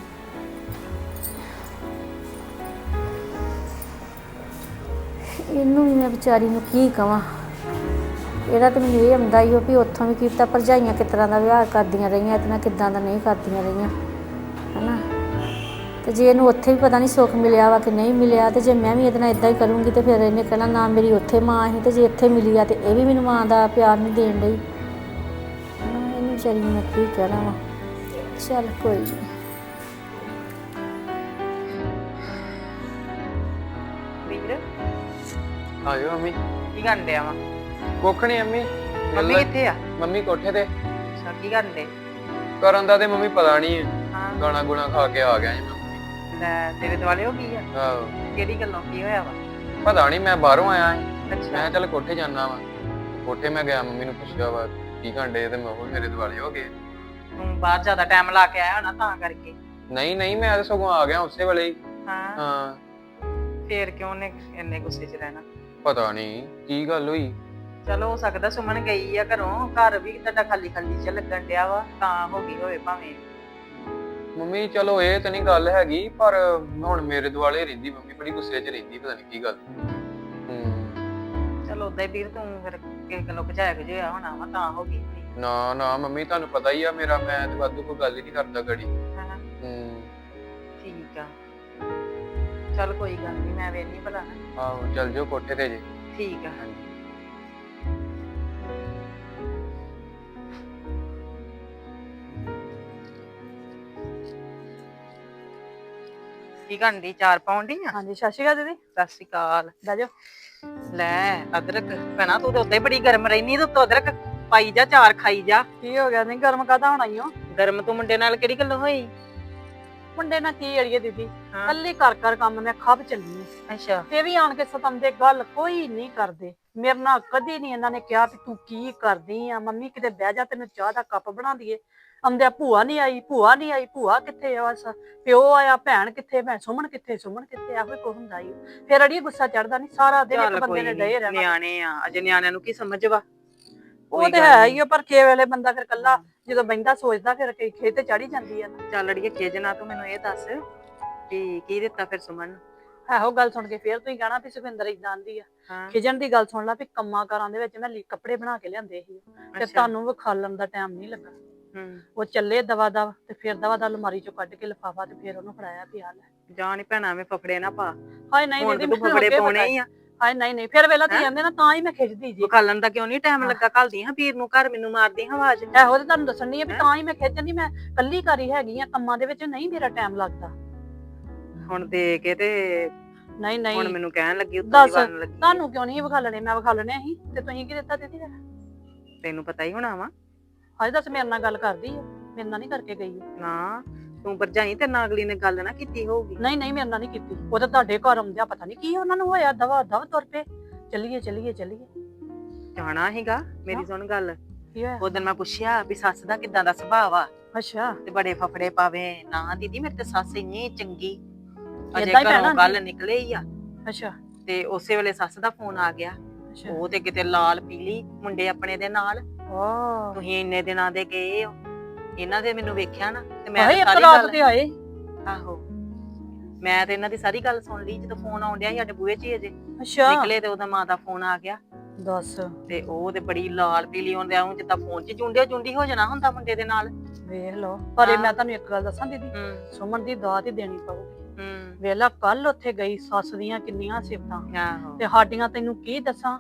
ਇਹਨੂੰ ਵੀ ਮੈਂ ਵਿਚਾਰੀ ਨੂੰ ਕੀ ਕਵਾਂ? ਇਹਦਾ ਤੇ ਮੈਨੂੰ ਇਹ ਹੁੰਦਾ ਹੀ ਉਹ ਵੀ ਉੱਥੋਂ ਵੀ ਕੀਤਾ ਭਰਜਾਈਆਂ ਕਿਸ ਤਰ੍ਹਾਂ ਦਾ ਵਿਆਹ ਕਰਦੀਆਂ ਰਹੀਆਂ ਇਹਦੇ ਨਾਲ ਕਿੱਦਾਂ ਦਾ ਨਹੀਂ ਕਰਦੀਆਂ ਰਹੀਆਂ ਹਨਾ? ਤੇ ਜੇ ਇਹਨੂੰ ਉੱਥੇ ਵੀ ਪਤਾ ਨਹੀਂ ਸੁੱਖ ਮਿਲਿਆ ਵਾ ਕਿ ਨਹੀਂ ਮਿਲਿਆ ਤੇ ਜੇ ਮੈਂ ਵੀ ਇਹਦੇ ਨਾਲ ਇਦਾਂ ਹੀ ਕਰੂੰਗੀ ਤੇ ਫਿਰ ਇਹਨੇ ਕਹਿਣਾ ਨਾ ਮੇਰੀ ਉੱਥੇ ਮਾਂ ਸੀ ਤੇ ਜੇ ਇੱਥੇ ਮਿਲੀ ਆ ਤੇ ਇਹ ਵੀ ਮੈਨੂੰ ਮਾਂ ਦਾ ਪਿਆਰ ਨਹੀਂ ਦੇਣ ਡਈ। ਹਨਾ, ਇਹਨੂੰ ਵਿਚਾਰੀ ਨੂੰ ਮੈਂ ਕੀ ਕਹਿਣਾ ਵਾ ਚੱਲ ਕੋਈ ਨਹੀਂ ਵੀਰ ਆਜੋ ਮੰਮੀ ਕੀ ਕਰਨ ਡਿਆ ਵਾ ਕੁੱਖ ਨਹੀਂ ਮੰਮੀ ਮੰਮੀ ਵਿਹਲਾ- ਕਿੱਥੇ ਆ ਮੰਮੀ ਕੋਠੇ ਤੇ ਅੱਛਾ ਕੀ ਕਰਨ ਡੇ ਕਰਨ ਦਾ ਤੇ ਮੰਮੀ ਪਤਾ ਨਹੀਂ ਹੈ ਹਾਂ ਗਾਣਾ ਗੁਣਾ ਖਾ ਕੇ ਆ ਗਿਆ ਜੀ ਮੈਂ ਮੰਮੀ ਲੈ ਤੇਰੇ ਦੁਆਲੇ ਹੋ ਗਈ ਆ ਆਹੋ ਕਿਹੜੀ ਗੱਲੋਂ ਕੀ ਹੋਇਆ ਵਾ ਪਤਾ ਨਹੀਂ ਮੈਂ ਬਾਹਰੋਂ ਆਇਆ ਸੀ ਮੈਂ ਅੱਛਾ ਕਿਹਾ ਚੱਲ ਕੋਠੇ ਜਾਣਾ ਵਾ ਕੋਠੇ ਮੈਂ ਗਿਆ ਮੰਮੀ ਨੂੰ ਪੁੱਛਿਆ ਵਾ ਕੀ ਘੰਟੇ ਤੇ ਮੈਂ ਉਹ ਮੇਰੇ ਦੁਆਲੇ ਹੋ ਗਏ। ਤੂੰ ਬਾਹਰ ਜ਼ਿਆਦਾ ਟਾਈਮ ਲਾ ਕੇ ਆਇਆ ਹੋਣਾ ਤਾਂ ਕਰਕੇ। ਨਹੀਂ ਨਹੀਂ ਮੈਂ ਤਾਂ ਸਗੋਂ ਆ ਗਿਆ ਉਸੇ ਵੇਲੇ ਹੀ। ਹਾਂ। ਹਾਂ। ਫੇਰ ਕਿਉਂ ਨੇ ਇੰਨੇ ਗੁੱਸੇ 'ਚ ਰਹਿਣਾ? ਪਤਾ ਨਹੀਂ ਕੀ ਗੱਲ ਹੋਈ? ਚਲੋ ਹੋ ਸਕਦਾ ਸੁਮਨ ਗਈ ਆ ਘਰੋਂ ਘਰ ਵੀ ਤੁਹਾਡਾ ਖਾਲੀ ਖਾਲੀ ਚ ਲੱਗਣ ਡਿਆ ਵਾ ਤਾਂ ਹੋ ਗਈ ਹੋਵੇ ਭਾਵੇਂ। ਮੰਮੀ ਚਲੋ ਇਹ ਤਾਂ ਨਹੀਂ ਗੱਲ ਹੈਗੀ ਪਰ ਹੁਣ ਮੇਰੇ ਦੁਆਲੇ ਰਹਿੰਦੀ ਮੰਮੀ ਬੜੀ ਗੁੱਸੇ 'ਚ ਰਹਿੰਦੀ ਪਤਾ ਨਹੀਂ ਕੀ ਗੱਲ। ਉਦਾਂ ਹੀ ਵੀਰ ਤੂੰ ਫਿਰ ਕਿਸੇ ਗੱਲੋਂ ਭਜਾਇਆ ਭਜਿਆ ਹੋਣਾ ਵਾ ਤਾਂ ਹੋ ਗਈ ਹੋਣੀ। ਨਾ ਨਾ ਮੰਮੀ ਤੁਹਾਨੂੰ ਪਤਾ ਹੀ ਆ ਮੇਰਾ ਮੈਂ ਤੇ ਵਾਧੂ ਕੋਈ ਗੱਲ ਹੀ ਨਹੀਂ ਕਰਦਾ ਗੜੀ। ਹਾਂ। ਹੂੰ। ਠੀਕ ਆ। ਚਲ ਕੋਈ ਗੱਲ ਨਹੀਂ ਮੈਂ ਵੇਖਣੀ ਭਲਾ ਨਾ। ਆਹੋ ਚੱਲ ਜਾਓ ਕੋਠੇ ਤੇ ਜੇ। ਠੀਕ ਆ। ਹਾਂਜੀ। ਕੀ ਕਰਨੀ ਚਾਰ ਪਾਉਂਦੀ ਆ ਹਾਂਜੀ ਸਤਿ ਸ਼੍ਰੀ ਅਕਾਲ ਦੀਦੀ। ਸਤਿ ਸ਼੍ਰੀ ਅਕਾਲ। ਬੈਜੋ ਲੈ ਅਦਰਕ ਭੈਣਾ ਤੂੰ ਤੇ ਉੱਤੇ ਬੜੀ ਗਰਮ ਰਹਿਨੀ ਤੂੰ ਤੋਂ ਅਦਰਕ ਪਾਈ ਜਾ ਚਾਰ ਖਾਈ ਜਾ। ਕੀ ਹੋ ਗਿਆ? ਨਹੀਂ ਗਰਮ ਕਾਦਾ ਹੋਣਾ ਈ ਓ? ਗਰਮ ਤੂੰ ਮੁੰਡੇ ਨਾਲ ਕਿਹੜੀ ਗੱਲ ਹੋਈ? ਮੁੰਡੇ ਨਾਲ ਕੀ ਅੜੀਏ ਦੀਦੀ? ਕੱਲੀ ਕਰ ਕਰ ਕੰਮ ਮੈਂ ਖੱਬ ਚੱਲੀ ਅੱਛਾ। ਤੇ ਵੀ ਆਣ ਕੇ ਸਤੰਦੇ ਗੱਲ ਕੋਈ ਨਹੀਂ ਕਰਦੇ। ਮੇਰੇ ਨਾਲ ਕਦੀ ਨਹੀਂ ਇਹਨਾਂ ਨੇ ਕਿਹਾ ਵੀ ਤੂੰ ਕੀ ਕਰਦੀ ਆ? ਮੰਮੀ ਕਿਤੇ ਬਹਿ ਜਾ ਤੈਨੂੰ ਚਾਹ ਦਾ ਕੱਪ ਬਣਾ ਦਈਏ। ਆਉਂਦਿਆਂ ਭੂਆ ਨਹੀਂ ਆਈ ਭੂਆ ਨਹੀਂ ਆਈ ਭੂਆ ਕਿੱਥੇ ਆ ਬਸ? ਪਿਓ ਆਇਆ ਭੈਣ ਕਿੱਥੇ ਮੈਂ ਸੁਮਨ ਕਿੱਥੇ ਸੁਮਨ ਕਿੱਥੇ ਇਹੋ ਹੀ ਕੁਛ ਹੁੰਦਾ ਹੀ ਫਿਰ ਅੜੀ ਗੁੱਸਾ ਚੜਦਾ ਨਹੀਂ ਸਾਰਾ ਦਿਨ ਇੱਕ ਬੰਦੇ ਨੇ ਡਏ ਰਹਿਣਾ। ਨਿਆਣੇ ਆ ਅਜੇ ਨਿਆਣਿਆਂ ਨੂੰ ਕੀ ਸਮਝ ਵਾ? ਉਹ ਤੇ ਹੈ ਹੀ ਆ ਪਰ ਕੇ ਵੇਲੇ ਬੰਦਾ ਫਿਰ ਕੱਲਾ ਜਦੋਂ ਬੈਂਦਾ ਸੋਚਦਾ ਫਿਰ ਕਈ ਖੇਤ ਤੇ ਚੜੀ ਜਾਂਦੀ ਆ ਚੱਲ ਅੜੀਏ ਖੇਜ ਨਾ ਤੂੰ ਮੈਨੂੰ ਇਹ ਦੱਸ ਕਿ ਕੀ ਦਿੱਤਾ ਫਿਰ ਸੁਮਨ ਨੂੰ? ਇਹੋ ਗੱਲ ਸੁਣ ਕੇ ਫੇਰ ਤੁਸੀਂ ਕਹਿਣਾ ਵੀ ਸੁਖਿੰਦਰ ਇਦਾਂ ਆਂਦੀ ਆ। ਹਾਂ। ਖਿਜਣ ਦੀ ਗੱਲ ਸੁਣ ਲਾ ਵੀ ਕੰਮਾਂ ਕਾਰਾਂ ਦੇ ਵਿੱਚ ਮੈਂ ਲੀ- ਕੱਪੜੇ ਬਣਾ ਕੇ ਲਿਆਂਦੇ ਸੀ। ਤੇ ਅੱਛਾ। ਤੁਹਾਨੂੰ ਵਿਖਾਲਣ ਦਾ ਟਾਈਮ ਨਹੀਂ ਲੱਗਾ। ਹੂੰ। ਉਹ ਚੱਲੇ ਦਵਾ ਦਵ ਤੇ ਫਿਰ ਦਵਾ ਦਾ ਅਲਮਾਰੀ ਚੋਂ ਕੱਢ ਕੇ ਲਿਫਾਫਾ ਤੇ ਫਿਰ ਉਹਨੂੰ ਫੜਾਇਆ ਵੀ ਆ ਲੈ। ਜਾਣੀ ਭੈਣਾ ਮੈਂ ਫਫੜੇ ਨਾ ਪਾ। ਹਾਏ ਨਹੀਂ ਹੁਣ ਦੀਦੀ ਤੂੰ ਮੈਨੂੰ ਫਫੜੇ ਅੱਗੇ ਪਾਉਣੇ ਹੀ ਆ। ਹਾਏ ਨਹੀਂ ਨਹੀਂ ਫਿਰ ਵੇਲਾ ਹੈਂ? ਜਾਂਦੇ ਨਾ ਤਾਂ ਹੀ ਮੈਂ ਖਿੱਚਦੀ ਜੀ। ਵਿਖਾਲਣ ਦਾ ਕਿਉਂ ਨਹੀਂ ਟਾਈਮ ਲੱਗਾ? ਕੱਲਦੀ ਹਾਂ ਵੀਰ ਨੂੰ ਘਰ ਮੈਨੂੰ ਮਾਰਦੀ ਹਾਂ ਆਵਾਜ਼। ਇਹੋ ਤੇ ਤੁਹਾਨੂੰ ਦੱਸਣ ਨਹੀਂ ਆ ਵੀ? ਤਾਂ ਹੀ ਮੈਂ ਖਿੱਚਦੀ ਮੈਂ ਕੱਲੀ ਘਰੀ ਹੈਗੀ ਆ ਕੰਮਾਂ ਦੇ ਵਿੱਚ ਨਹੀਂ ਮੇਰਾ ਟਾਈਮ ਲੱਗਦਾ। ਹੁਣ ਦੇ ਕੇ ਤੇ ਨਹੀਂ ਹੁਣ ਨਹੀਂ ਮੈਨੂੰ ਕਹਿਣ ਲੱਗੀ ਉੱਤੋਂ ਦੱਸ, ਤੁਹਾਨੂੰ ਕਿਉਂ ਨਹੀਂ ਵਿਖਾਲਣੇ? ਮੈਂ ਵਿਖਾਲਣੇ ਸੀ ਤੇ ਤੁਸੀਂ ਕੀ ਦਿੱਤਾ ਦੀਦੀ? ਤੈਨੂੰ ਪਤਾ ਹੀ ਹੋਣਾ ਵਾ। ਹਾਏ ਦੱਸ ਮੇਰੇ ਨਾਲ ਗੱਲ ਕਰਦੀ ਆ ਮੇਰੇ ਨਾਲ ਨਹੀਂ ਕਰਕੇ ਗਈ ਉਹ। ਨਾ ਤੂੰ ਭਰਜਾਈ ਤੇ ਨਾ ਅਗਲੀ ਨੇ ਗੱਲ ਨਾ ਕੀਤੀ ਹੋਊਗੀ। ਨਹੀਂ ਨਹੀਂ ਮੇਰੇ ਨਾਲ ਨਹੀਂ ਕੀਤੀ। ਉਹ ਤਾਂ ਤੁਹਾਡੇ ਘਰ ਆਉਂਦਿਆਂ ਪਤਾ ਨਹੀਂ ਕੀ ਉਹਨਾਂ ਨੂੰ ਹੋਇਆ ਦਵਾ ਦਵ ਤੁਰ ਪਏ। ਚੱਲੀਏ ਚੱਲੀਏ ਚੱਲੀਏ। ਜਾਣਾ ਹੈਗਾ ਮੇਰੀ। ਸੁਣ ਗੱਲ। ਕੀ ਹੋਇਆ? ਉਦੋਂ ਮੈਂ ਪੁੱਛਿਆ ਵੀ ਸੱਸ ਦਾ ਕਿਦਾਂ ਦਾ ਸੁਭਾਅ ਵਾ? ਅੱਛਾ। ਤੇ ਬੜੇ ਫਫੜੇ ਪਾਵੇ ਨਾ ਦੀਦੀ ਮੇਰੀ ਤੇ ਸੱਸ ਇੰਨੀ ਚੰਗੀ। ਅਜੇ ਏਦਾਂ ਹੀ ਘਰੋਂ ਕਹਿਣਾ ਕੱਲ ਨਿਕਲੇ ਹੀ ਆ। ਅੱਛਾ। ਤੇ ਉਸੇ ਵੇਲੇ ਸੱਸ ਦਾ ਫੋਨ ਆ ਗਿਆ। ਅੱਛਾ। ਉਹ ਤੇ ਕਿਤੇ ਲਾਲ ਪੀਲੀ ਮੁੰਡੇ ਆਪਣੇ ਦੇ ਨਾਲ। ਵਾਹ ਤੁਸੀਂ ਇੰਨੇ ਦਿਨਾਂ ਦੇ ਗਏ ਹੋ। ਇਹਨਾਂ ਦੇ ਮੈਨੂੰ ਵੇਖਿਆ ਨਾ ਤੇ ਮੈਂ ਹਾਏ ਤੇ ਇੱਕ ਸਾਰੀ ਰਾਤ ਗੱਲ ਤੇ ਆਏ। ਆਹੋ। ਮੈਂ ਤੇ ਇਹਨਾਂ ਦੀ ਸਾਰੀ ਗੱਲ ਸੁਣ ਲਈ ਜਦੋਂ ਫੋਨ ਆਉਣ ਡਿਆ ਸੀ ਸਾਡੇ ਬੂਹੇ 'ਚ ਹੀ ਅਜੇ। ਅੱਛਾ। ਨਿਕਲੇ ਤੇ ਉਹਦਾ ਮਾਂ ਦਾ ਫੋਨ ਆ ਗਿਆ। ਦੱਸ। ਤੇ ਉਹ ਤੇ ਬੜੀ ਲਾਲ ਪੀਲੀ ਹੁੰਦੇ ਆਉਂ ਜਿੱਦਾਂ ਫੋਨ 'ਚ ਜੁੰਡਿਆ ਜੁੰਡੀ ਹੋ ਜਾਣਾ ਹੁੰਦਾ ਮੁੰਡੇ ਦੇ ਨਾਲ। ਵੇਖ ਲਓ। ਪਰ ਇਹ ਹਾਂ। ਮੈਂ ਤੁਹਾਨੂੰ ਇੱਕ ਗੱਲ ਦੱਸਾਂ ਦੀਦੀ ਹੂੰ। ਸੁਮਨ ਦੀ ਦਾਤ ਹੀ ਦੇਣੀ ਪਊਗੀ। ਹੂੰ। ਵੇਲਾ ਕੱਲ ਉੱਥੇ ਗਈ ਸੱਸ ਦੀਆਂ ਕਿੰਨੀਆਂ ਸਿਫਤਾਂ। ਆਹੋ। ਤੇ ਸਾਡੀਆਂ ਤੈਨੂੰ ਕੀ ਦੱਸਾਂ?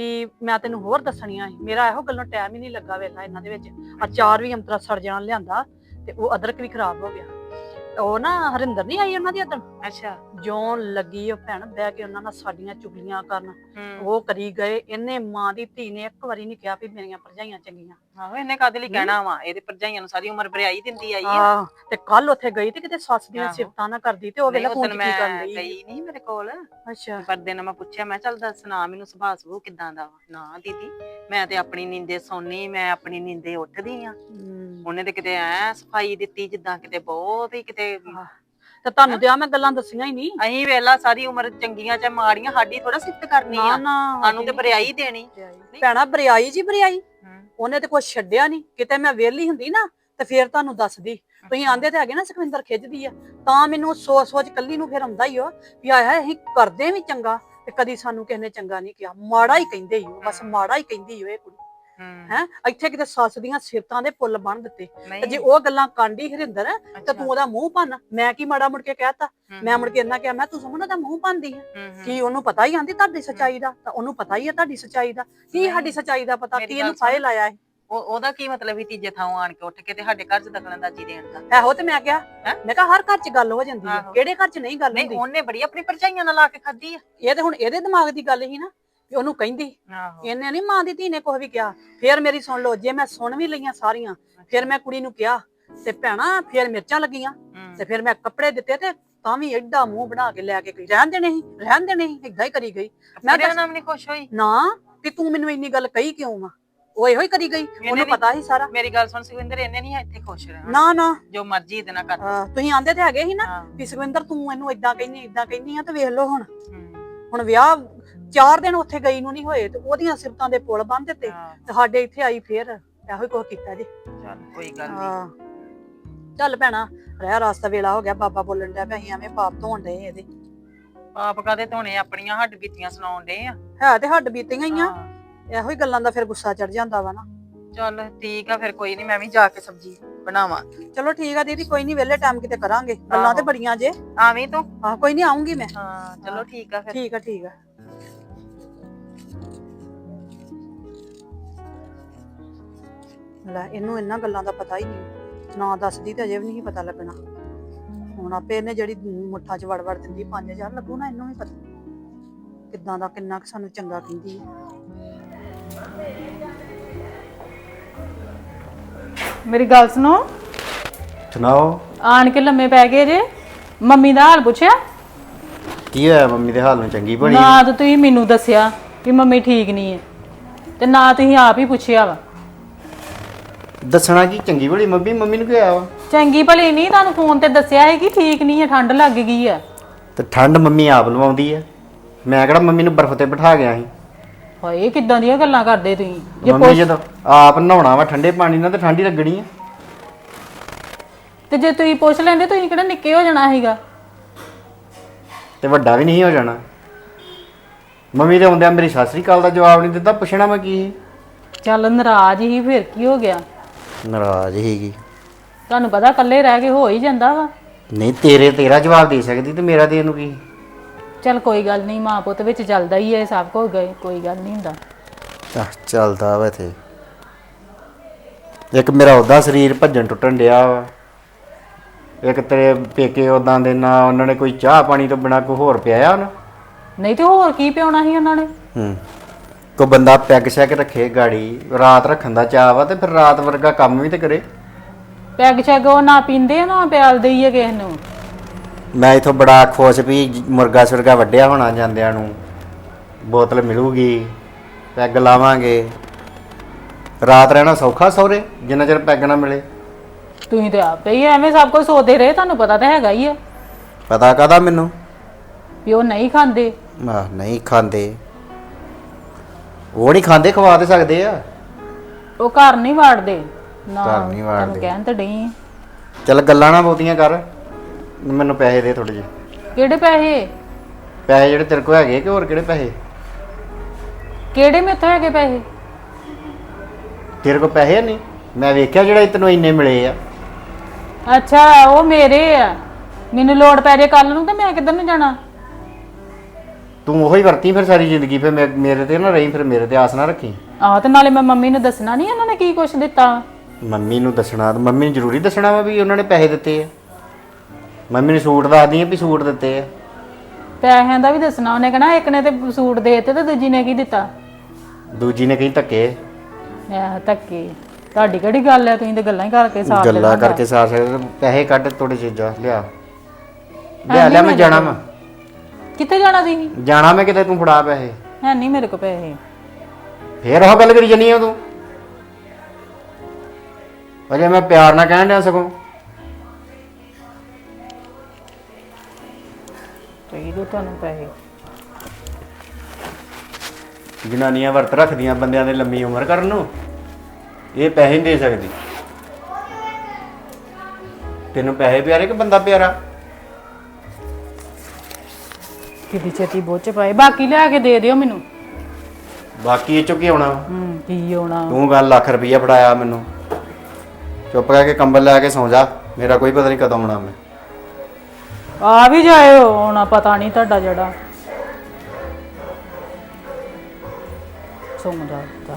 ਵੀ ਮੈਂ ਤੈਨੂੰ ਹੋਰ ਦੱਸਣੀਆਂ ਸੀ। ਮੇਰਾ ਇਹੋ ਗੱਲੋਂ ਟਾਈਮ ਹੀ ਨਹੀਂ ਲੱਗਾ ਵੇਲਾ ਇਹਨਾਂ ਦੇ ਵਿੱਚ। ਅਚਾਰ ਵੀ ਅੰਤਰਾ ਸੜ ਜਾਣ ਲਿਆਂਦਾ ਤੇ ਉਹ ਅਦਰਕ ਵੀ ਖਰਾਬ ਹੋ ਗਿਆ। ਉਹ ਨਾ ਹਰਿੰਦਰ ਨਹੀਂ ਆਈ ਉਹਨਾਂ ਦੀ ਉਦਣ ਅੱਛਾ। ਜਿਉਂ ਲੱਗੀ ਉਹ ਭੈਣ ਬਹਿ ਕੇ ਉਹਨਾਂ ਨਾਲ ਸਾਡੀਆਂ ਚੁਗਲੀਆਂ ਕਰਨ। ਉਹ ਕਰੀ ਗਏ। ਇਹਨੇ ਮਾਂ ਦੀ ਧੀ ਨੇ ਇੱਕ ਵਾਰੀ ਨਹੀਂ ਕਿਹਾ ਵੀ ਮੇਰੀਆਂ ਭਰਜਾਈਆਂ ਚੰਗੀਆਂ। ਆਹੋ ਇਹਨੇ ਕਾਹਦੇ ਲਈ ਕਹਿਣਾ ਵਾ? ਇਹਦੇ ਭਰਜਾਈਆਂ ਨੂੰ ਸਾਰੀ ਉਮਰ ਭਰਿਆਈ ਦਿੰਦੀ ਆਈ ਆ। ਤੇ ਕੱਲ ਉੱਥੇ ਗਈ ਤੇ ਕਿਤੇ ਸੱਸ ਦੀਆਂ। ਸਿਫਤਾਂ ਨਾ ਕਰਦੀ ਤੇ ਉਹ ਵੇਲੇ ਉਦੋਂ ਫੋਨ ਕੀ ਕਰਨ ਲਈ ਗਈ ਨਹੀਂ ਮੇਰੇ ਕੋਲ। ਅੱਛਾ। ਪਰ ਦਿਨ ਮੈਂ ਪੁੱਛਿਆ ਮੈਂ ਚੱਲ ਦੱਸ ਨਾ ਮੈਨੂੰ ਸੁਭਾਅ ਸੁਭੂ ਕਿਦਾਂ ਦਾ ਵਾ? ਨਾ ਦੀਦੀ ਮੈਂ ਤੇ ਆਪਣੀ ਨੀਂਦੇ ਸੌਣੀ ਮੈਂ ਆਪਣੀ ਨੀਂਦੇ ਉੱਠਦੀ ਆ। ਉਹਨੇ ਤੇ ਕਿਤੇ ਐ ਸਫ਼ਾਈ ਦਿੱਤੀ ਜਿੱਦਾਂ ਕਿਤੇ ਬਹੁਤ ਹੀ ਕਿਤੇ ਤੇ ਤੁਹਾਨੂੰ ਤੇ ਆ ਮੈਂ ਗੱਲਾਂ ਦੱਸੀਆਂ ਹੀ ਨਹੀਂ। ਅਹੀਂ ਵੇਲਾ ਸਾਰੀ ਉਮਰ ਚੰਗੀਆਂ ਚ ਮਾੜੀਆਂ ਸਾਡੀ ਥੋੜਾ ਸਿਫਤ ਕਰਨੀ ਆ। ਨਾ ਸਾਨੂੰ ਤੇ ਬਰਿਆਈ ਦੇਣੀ। ਭੈਣਾ ਬਰਿਆਈ ਜੀ ਬਰਿਆਈ। ਉਹਨੇ ਤੇ ਕੁਛ ਛੱਡਿਆ ਨਹੀਂ। ਕਿਤੇ ਮੈਂ ਵਿਹਲੀ ਹੁੰਦੀ ਨਾ ਤੇ ਫੇਰ ਤੁਹਾਨੂੰ ਦੱਸਦੀ। ਤੁਸੀਂ ਆਂਦੇ ਤੇ ਹੈਗੇ ਨਾ ਸੁਖਵਿੰਦਰ ਖਿੱਚਦੀ ਆ। ਤਾਂ ਮੈਨੂੰ ਸੋਚ ਸੋਚ ਕੱਲੀ ਨੂੰ ਫੇਰ ਆਉਂਦਾ ਹੀ ਹੋ ਵੀ ਆਇਆ ਅਸੀਂ ਕਰਦੇ ਵੀ ਚੰਗਾ ਤੇ ਕਦੀ ਸਾਨੂੰ ਕਿਸੇ ਨੇ ਚੰਗਾ ਨਹੀਂ ਕਿਹਾ। ਮਾੜਾ ਹੀ ਕਹਿੰਦੇ ਹੀ ਹੋ ਬਸ ਮਾੜਾ ਹੀ ਕਹਿੰਦੀ ਹੋ ਇਹ ਕੁੜੀ। ਹੈ ਇੱਥੇ ਕਿਤੇ ਸੱਸ ਦੀਆਂ ਸਿਫਤਾਂ ਦੇ ਪੁੱਲ ਬਣ ਦਿੱਤੇ ਤੇ ਜੇ ਉਹ ਗੱਲਾਂ ਕਾਂਡੀ ਹਰਿੰਦਰ ਤੇ ਤੂੰ ਉਹਦਾ ਮੂੰਹ ਭੰਨ। ਮੈਂ ਕੀ ਮਾੜਾ ਮੁੜ ਕੇ ਕਹਿਤਾ? ਮੈਂ ਮੁੜ ਕੇ ਇੰਨਾ ਕਿਹਾ ਮੈਂ ਤੂੰ ਸਮਝਦਾ ਮੂੰਹ ਭੰਦੀ ਹੈ? ਕੀ ਉਹਨੂੰ ਪਤਾ ਹੀ ਆਂਦੀ ਤੁਹਾਡੀ ਸੱਚਾਈ ਦਾ? ਤਾਂ ਉਹਨੂੰ ਪਤਾ ਹੀ ਹੈ ਤੁਹਾਡੀ ਸੱਚਾਈ ਦਾ। ਕੀ ਨਹੀਂ। ਸਾਡੀ ਸੱਚਾਈ ਦਾ ਪਤਾ? ਕੀ ਇਹਨੂੰ। ਫਾਇਲ ਆਇਆ ਹੈ ਉਹ ਉਹਦਾ ਕੀ ਮਤਲਬ ਵੀ ਤੀਜੇ ਥਾਂ ਆਣ ਕੇ ਉੱਠ ਕੇ ਤੇ ਸਾਡੇ ਘਰ ਚ ਦਖਲਅੰਦਾਜ਼ੀ ਦੇਣ ਦਾ? ਇਹੋ ਤੇ ਮੈਂ ਕਿਹਾ? ਮੈਂ ਕਿਹਾ ਹਰ ਘਰ 'ਚ ਗੱਲ ਹੋ ਜਾਂਦੀ ਹੈ। ਕਿਹੜੇ ਘਰ 'ਚ ਨਹੀਂ ਗੱਲ ਨਹੀਂ ਹੁੰਦੀ? ਉਹਨੇ ਬੜੀ ਆਪਣੀ ਭਰਜਾਈਆਂ ਨਾਲ ਲਾ ਕੇ ਖਾਧੀ ਆ। ਇਹ ਤੇ ਹੁਣ ਇਹਦੇ ਦਿਮਾਗ ਦੀ ਗੱਲ ਹੀ ਨਾ। ਵੀ ਉਹਨੂੰ ਕਹਿੰਦੀ। ਆਹੋ। ਇਹਨੇ ਨਹੀਂ ਮਾਂ ਦੀ ਧੀ ਨੇ ਕੁਝ ਵੀ ਕਿਹਾ। ਫੇਰ ਮੇਰੀ ਸੁਣ ਲਓ ਜੇ ਮੈਂ ਸੁਣ ਵੀ ਲਈਆਂ ਸਾਰੀਆਂ ਫਿਰ ਮੈਂ ਕੁੜੀ ਨੂੰ ਕਿਹਾ ਤੇ ਭੈਣਾ ਫੇਰ ਮਿਰਚਾਂ ਲੱਗੀਆਂ ਤੇ ਫਿਰ ਮੈਂ ਕੱਪੜੇ ਦਿੱਤੇ ਤੇ ਤਾਂ ਵੀ ਐਡਾ ਮੂੰਹ ਬਣਾ ਕੇ ਲੈ ਕੇ ਗਈ। ਰਹਿਣ ਦੇਣੇ ਸੀ ਰਹਿਣ ਦੇਣੇ ਸੀ ਏਦਾਂ ਹੀ ਕਰੀ ਗਈ। ਮੈਂ ਦੱਸ- ਨਾਮ ਨਹੀਂ ਖੁਸ਼ ਹੋਈ? ਨਾ ਵੀ ਤੂੰ ਮੈਨੂੰ ਇੰਨੀ ਗੱਲ ਕਹੀ ਕਿਉਂ ਵਾ ਉਹ ਇਹੋ ਹੀ ਕਰੀ ਗਈ ਉਹਨੂੰ ਪਤਾ ਸੀ ਸਾਰਾ। ਮੇਰੀ ਗੱਲ ਸੁਣ ਸੁਖਵਿੰਦਰ ਇਹਨੇ ਨਹੀਂ ਇੱਥੇ ਖੁਸ਼ ਰਹਿਣਾ। ਨਾ ਨਾ। ਜੋ ਮਰਜ਼ੀ ਇਹਦੇ ਨਾਲ ਕਰ। ਅਹ ਤੁਸੀਂ ਆਂਦੇ ਤੇ ਹੈਗੇ ਸੀ ਨਾ ਹਾਂ। ਵੀ ਸੁਖਵਿੰਦਰ ਤੂੰ ਇਹਨੂੰ ਇਦਾਂ ਕਹਿੰਦੀ ਇਦਾਂ ਕਹਿੰਦੀ ਆ ਤੇ ਵੇਖ ਲਓ ਹੁਣ। ਹੂੰ, ਹੁਣ ਵਿਆਹ ਚਾਰ ਦਿਨ ਉੱਥੇ ਗਈ ਨੂੰ ਨਹੀਂ ਹੋਏ ਤੇ ਉਹਦੀਆਂ ਸਿਫਤਾਂ ਦੇ ਪੁੱਲ ਬੰਨ ਦਿੱਤੇ ਹਾਂ, ਤੇ ਸਾਡੇ ਇੱਥੇ ਆਈ ਫੇਰ ਇਹੋ ਹੀ ਕੁਝ ਕੀਤਾ ਜੀ। ਚੱਲ ਕੋਈ ਗੱਲ ਨਹੀਂ ਹਾਂ। ਚੱਲ ਭੈਣਾ ਰਹਿ ਰਾਸਤਾ ਵੇਲਾ ਹੋ ਗਿਆ ਬਾਬਾ ਬੋਲਣ ਵੀ ਅਸੀਂ ਐਵੇਂ ਪਾਪ ਧੋਣ ਡਏ ਇਹਦੇ। ਪਾਪ ਕਾਦੇ ਧੋਣੇ ਆਪਣੀਆਂ ਹੱਡ ਬੀਤੀਆਂ ਸੁਣਾਉਣ ਡੇ ਆ। ਹੈ ਤੇ ਹੱਡ ਬੀਤੀਆਂ ਹੀ ਆ। ਹਾਂ, ਇਹੋ ਹੀ ਗੱਲਾਂ ਦਾ ਫਿਰ ਗੁੱਸਾ ਚੜ ਜਾਂਦਾ ਵਾ ਨਾ। ਚੱਲ ਠੀਕ ਆ ਫਿਰ ਕੋਈ ਨਹੀਂ ਮੈਂ ਵੀ ਜਾ ਕੇ ਸਬਜ਼ੀ ਬਣਾਵਾਂ। ਚਲੋ ਠੀਕ ਆ ਦੀਦੀ ਕੋਈ ਨਹੀਂ ਵਿਹਲੇ ਟਾਈਮ ਕਿਤੇ ਕਰਾਂਗੇ। ਗੱਲਾਂ ਤੇ ਆਹੋ। ਬੜੀਆਂ ਜੇ। ਆਵੀਂ ਤੂੰ? ਆਹ ਕੋਈ ਨਹੀਂ ਆਉਂਗੀ ਮੈਂ। ਹਾਂ ਚਲੋ ਠੀਕ ਆ ਫਿਰ। ਠੀਕ ਆ ਠੀਕ ਆ। ਲੈ ਇਹਨੂੰ ਇਹਨਾਂ ਗੱਲਾਂ ਦਾ ਪਤਾ ਹੀ ਨਹੀਂ। ਨਾ ਦੱਸਦੀ ਤੇ ਅਜੇ ਵੀ ਨਹੀਂ ਪਤਾ ਲੱਗਣਾ। ਹੁਣ ਆਪੇ ਇਹਨੇ ਜਿਹੜੀ ਮੁੱਠਾਂ 'ਚ ਵੜ ਵੜ ਦਿੰਦੀ 5000 ਲੱਗੂ ਨਾ ਇਹਨੂੰ ਵੀ ਪਤਾ। ਕਿੱਦਾਂ ਦਾ ਕਿੰਨਾ ਕੁ ਸਾਨੂੰ ਚੰਗਾ ਕਹਿੰਦੀ ਹੈ ਮੇਰੀ ਗੱਲ ਸੁਣੋ। ਸੁਣਾਓ। ਆਣ ਕੇ ਲੰਮੇ ਪੈ ਗਏ ਜੇ। ਮੰਮੀ ਦਾ ਹਾਲ ਪੁੱਛਿਆ? ਕੀ ਹੋਇਆ? ਮੰਮੀ ਦੇ ਹਾਲ ਨੂੰ ਚੰਗੀ ਬਣੀ? ਨਾ ਤਾਂ ਤੁਸੀਂ ਮੈਨੂੰ ਦੱਸਿਆ ਕਿ ਮੰਮੀ ਠੀਕ ਨਹੀਂ ਹੈ। ਤੇ ਨਾ ਤੁਸੀਂ ਆਪ ਹੀ ਪੁੱਛਿਆ ਵਾ। ਦੱਸਣਾ ਕੀ ਚੰਗੀ ਬਣੀ ਮੰਮੀ ਮੰਮੀ ਨੂੰ ਕਿਹਾ ਵਾ? ਚੰਗੀ ਭਲੀ ਨਹੀਂ ਤੁਹਾਨੂੰ ਫੋਨ ਤੇ ਦੱਸਿਆ ਹੈ ਕਿ ਠੀਕ ਨਹੀਂ ਹੈ ਠੰਡ ਲੱਗ ਗਈ ਹੈ। ਤੇ ਠੰਡ ਮੰਮੀ ਆਪ ਲਵਾਉਂਦੀ ਆ। ਮੈਂ ਕਿਹੜਾ ਮੰਮੀ ਨੂੰ ਬਰਫ਼ ਤੇ ਬਿਠਾ ਗਿਆ ਸੀ। ਹਾਏ ਕਿੱਦਾਂ ਦੀਆਂ ਗੱਲਾਂ ਕਰਦੇ ਤੁਸੀਂ? ਜੇ ਮੰਮੀ ਪੁੱਛ ਜਦੋਂ ਆਪ ਨਹਾਉਣਾ ਵਾ ਠੰਡੇ ਪਾਣੀ ਨਾਲ ਤੇ ਠੰਡ ਲੱਗਣੀ ਆ। ਤੇ ਜੇ ਤੁਸੀਂ ਪੁੱਛ ਲੈਂਦੇ ਤੁਸੀਂ ਕਿਹੜਾ ਨਿੱਕੇ ਹੋ ਜਾਣਾ ਸੀਗਾ? ਤੇ ਵੱਡਾ ਵੀ ਨਹੀਂ ਹੋ ਜਾਣਾ। ਮੰਮੀ ਦੇ ਆਉਂਦਿਆਂ ਮੇਰੀ ਸਤਿ ਸ੍ਰੀ ਅਕਾਲ ਦਾ ਜਵਾਬ ਨਹੀਂ ਦਿੱਤਾ ਪੁੱਛਣਾ ਮੈਂ ਕੀ ਸੀ? ਚੱਲ ਨਾਰਾਜ਼ ਹੀ ਫਿਰ ਕੀ ਹੋ ਗਿਆ? ਨਾਰਾਜ਼ ਹੀਗੀ ਤੁਹਾਨੂੰ ਪਤਾ ਇਕੱਲੇ ਰਹਿ ਕੇ ਹੋ ਹੀ ਜਾਂਦਾ ਵਾ। ਨਹੀਂ ਤੇਰੇ ਤੇਰਾ ਜਵਾਬ ਦੇ ਸਕਦੀ ਤੇ ਮੇਰਾ ਦੇਣ ਨੂੰ ਕੀ? ਚੱਲ ਕੋਈ ਗੱਲ ਨਹੀਂ ਮਾਂ ਪੁੱਤ ਵਿੱਚ ਚੱਲਦਾ ਹੀ ਹੈ ਸਭ ਕੁਝ ਗਏ ਕੋਈ ਗੱਲ ਨਹੀਂ ਹੁੰਦਾ। ਆਹ, ਚੱਲਦਾ ਵਾ ਇੱਥੇ। ਇੱਕ ਮੇਰਾ ਉਹਦਾ ਸਰੀਰ ਭੱਜਣ ਟੁੱਟਣ ਡਿਆ ਵਾ। ਇੱਕ ਤੇਰੇ ਪੇਕੇ ਉਦਾਂ ਦੇ ਨਾ ਉਹਨਾਂ ਨੇ ਕੋਈ ਚਾਹ ਪਾਣੀ ਤੋਂ ਬਿਨਾ ਕੋਈ ਹੋਰ ਪਿਆਇਆ ਉਹਨਾਂ? ਨਹੀਂ ਤੇ ਹੋਰ ਕੀ ਪਿਆਉਣਾ ਸੀ ਉਹਨਾਂ ਨੇ? ਹੂੰ। ਕੋ ਬੰਦਾ ਪੈਗ ਸ਼ੈਗ ਰੱਖੇ ਗਾੜੀ ਰਾਤ ਰੱਖਣ ਦਾ ਚਾਹ ਵਾ ਤੇ ਫਿਰ ਰਾਤ ਵਰਗਾ ਕੰਮ ਵੀ ਤੇ ਕਰੇ। ਪੈਗ ਸ਼ੈਗ ਉਹ ਨਾ ਪੀਂਦੇ ਆ ਨਾ ਪਿਆਲਦੇ ਹੀ ਆ ਕਿਸੇ ਨੂੰ। ਮੈਂ ਇਥੋਂ ਬੜਾ ਖੁਸ਼ ਵੀ ਜ- ਮੁਰਗਾ ਸੁਰਗਾ ਵੱਡਿਆ ਹੋਣਾ ਜਾਂਦਿਆਂ ਨੂੰ। ਬੋਤਲ ਮਿਲੂਗੀ ਪੈਗ ਲਾਵਾਂਗੇ। ਰਾਤ ਰਹਿਣਾ ਸੌਖਾ ਸੌਰੇ ਜਿੰਨਾ ਚਿਰ ਪੈਗ ਨਾ ਮਿਲੇ। ਤੁਸੀਂ ਤੇ ਆਪੇ ਹੀ ਐਵੇਂ ਸਭ ਕੁਝ ਸੋਚਦੇ ਰਹੇ ਤੁਹਾਨੂੰ ਪਤਾ ਤਾਂ ਹੈਗਾ ਹੀ ਆ। ਪਤਾ ਕਾਦਾ ਮੈਨੂੰ? ਵੀ ਉਹ ਨਹੀਂ ਖਾਂਦੇ। ਆਹ ਨਹੀਂ ਖਾਂਦੇ। ਉਹ ਨਹੀਂ ਖਾਂਦੇ ਖਵਾ ਦੇ ਸਕਦੇ ਆ। ਉਹ ਘਰ ਨਹੀਂ ਵਾੜਦੇ। ਨਾ ਘਰ ਨਹੀਂ ਵਾੜਦੇ। ਕਹਿਣ ਤਾਂ ਡਈ। ਆਂ। ਚੱਲ ਗੱਲਾਂ ਨਾ ਬਹੁਤੀਆਂ ਕਰ। ਮੈਨੂੰ ਪੈਸੇ ਦੇ ਥੋੜੇ ਜਿਹੇ। ਕਿਹੜੇ ਪੈਸੇ? ਪੈਸੇ ਜਿਹੜੇ ਤੇਰੇ ਕੋਲ ਹੈਗੇ ਕਿ ਹੋਰ ਕਿਹੜੇ ਪੈਸੇ? ਕਿਹੜੇ ਮੇਥੋਂ ਹੈਗੇ ਪੈਸੇ? ਤੇਰੇ ਕੋਲ ਪੈਸੇ ਨਹੀਂ। ਮੈਂ ਵੇਖਿਆ ਜਿਹੜਾ ਤੈਨੂੰ ਇੰਨੇ ਮਿਲੇ ਆ। ਅੱਛਾ ਉਹ ਮੇਰੇ ਆ। ਮੈਨੂੰ ਲੋੜ ਪੈ ਜੇ ਕੱਲ ਨੂੰ ਤੇ ਮੈਂ ਕਿੱਧਰ ਨੂੰ ਜਾਣਾ? ਤੂੰ ਉਹੀ ਵਰਤੀ ਫਿਰ ਸਾਰੀ ਜ਼ਿੰਦਗੀ ਫਿਰ ਮੈਂ- ਮੇਰੇ ਤੇ ਨਾ ਰਹੀ ਫਿਰ ਮੇਰੇ ਤੇ ਆਸ ਨਾ ਰੱਖੀ। ਆਹ ਤੇ ਨਾਲੇ ਮੈਂ ਮੰਮੀ ਨੂੰ ਦੱਸਣਾ ਨਹੀਂ ਉਹਨਾਂ ਨੇ ਕੀ ਕੁਛ ਦਿੱਤਾ? ਮੰਮੀ ਨੂੰ ਦੱਸਣਾ ਤੇ ਮੰਮੀ ਨੂੰ ਜ਼ਰੂਰੀ ਦੱਸਣਾ ਵਾ ਵੀ ਉਹਨਾਂ ਨੇ ਪੈਸੇ ਦਿੱਤੇ ਆ। ਮੰਮੀ ਨੂੰ ਸੂਟ ਦੱਸਦੀ ਆ ਵੀ ਸੂਟ ਦਿੱਤੇ ਆ। ਪੈਸਿਆਂ ਦਾ ਵੀ ਦੱਸਣਾ ਉਹਨੇ ਕਹਣਾ ਇੱਕ ਨੇ ਤੇ ਸੂਟ ਦੇ ਦਿੱਤੇ ਤੇ ਦੂਜੀ ਨੇ ਕੀ ਦਿੱਤਾ? ਦੂਜੀ ਨੇ ਕਹੀ ਧੱਕੇ। ਆਹ ਧੱਕੇ। ਤੁਹਾਡੀ ਕਿਹੜੀ ਗੱਲ ਹੈ ਤੁਸੀਂ ਤੇ ਗੱਲਾਂ ਹੀ ਕਰਕੇ ਸਾਰ ਗੱਲਾਂ ਕਰਕੇ ਸਾਰ ਸਕਦੇ ਪੈਸੇ ਕੱਢ ਥੋੜੇ ਚੀਜ਼ਾਂ ਲਿਆ। ਲਿਆ ਲਿਆ ਮੈਂ ਜਾਣਾ ਵਾ। ਕਿੱਥੇ ਜਾਣਾ ਤੁਸੀਂ ਜਾਣਾ ਮੈਂ ਕਿਤੇ ਤੂੰ ਫੜਾ ਪੈਸੇ। ਹੈ ਨਹੀਂ ਮੇਰੇ ਕੋਲ ਪੈਸੇ। ਫੇਰ ਉਹ ਗੱਲ ਕਰੀ ਜੰਨੀ ਆ ਤੂੰ? ਅਜੇ ਮੈਂ ਪਿਆਰ ਨਾਲ ਕਹਿਣ ਡਿਆ ਸਗੋਂ। ਚਾਹੀਦੇ ਤੁਹਾਨੂੰ ਪੈਸੇ। ਜਨਾਨੀਆਂ ਵਰਤ ਰੱਖਦੀਆਂ ਬੰਦਿਆਂ ਦੇ ਲੰਮੀ ਉਮਰ ਕਰਨ ਨੂੰ। ਇਹ ਪੈਸੇ ਨਹੀਂ ਦੇ ਸਕਦੀ। ਤੈਨੂੰ ਪੈਸੇ ਪਿਆਰੇ ਕਿ ਬੰਦਾ ਪਿਆਰਾ? ਕਿੱਡੀ ਛੇਤੀ ਬੋਝ ਪਾਏ। ਬਾਕੀ ਲਿਆ ਕੇ ਦੇ ਦਿਓ ਮੈਨੂੰ। ਬਾਕੀ ਇਹ ਚੋਂ ਕੀ ਆਉਣਾ? ਹੂੰ ਕੀ ਹੋਣਾ ਤੂੰ ਗੱਲ ਲੱਖ ਰੁਪਈਆ ਫੜਾਇਆ ਮੈਨੂੰ। ਚੁੱਪ ਕਰਕੇ ਕੰਬਲ ਲੈ ਕੇ ਸੌਂ ਜਾ। ਮੇਰਾ ਕੋਈ ਪਤਾ ਨਹੀਂ ਕਦੋਂ ਆਉਣਾ ਮੈਂ। ਆ ਵੀ ਜਾਇਓ ਹੁਣ ਪਤਾ ਨਹੀਂ ਤੁਹਾਡਾ ਜਿਹੜਾ। ਸੌਂ ਜਾ ਜਾ।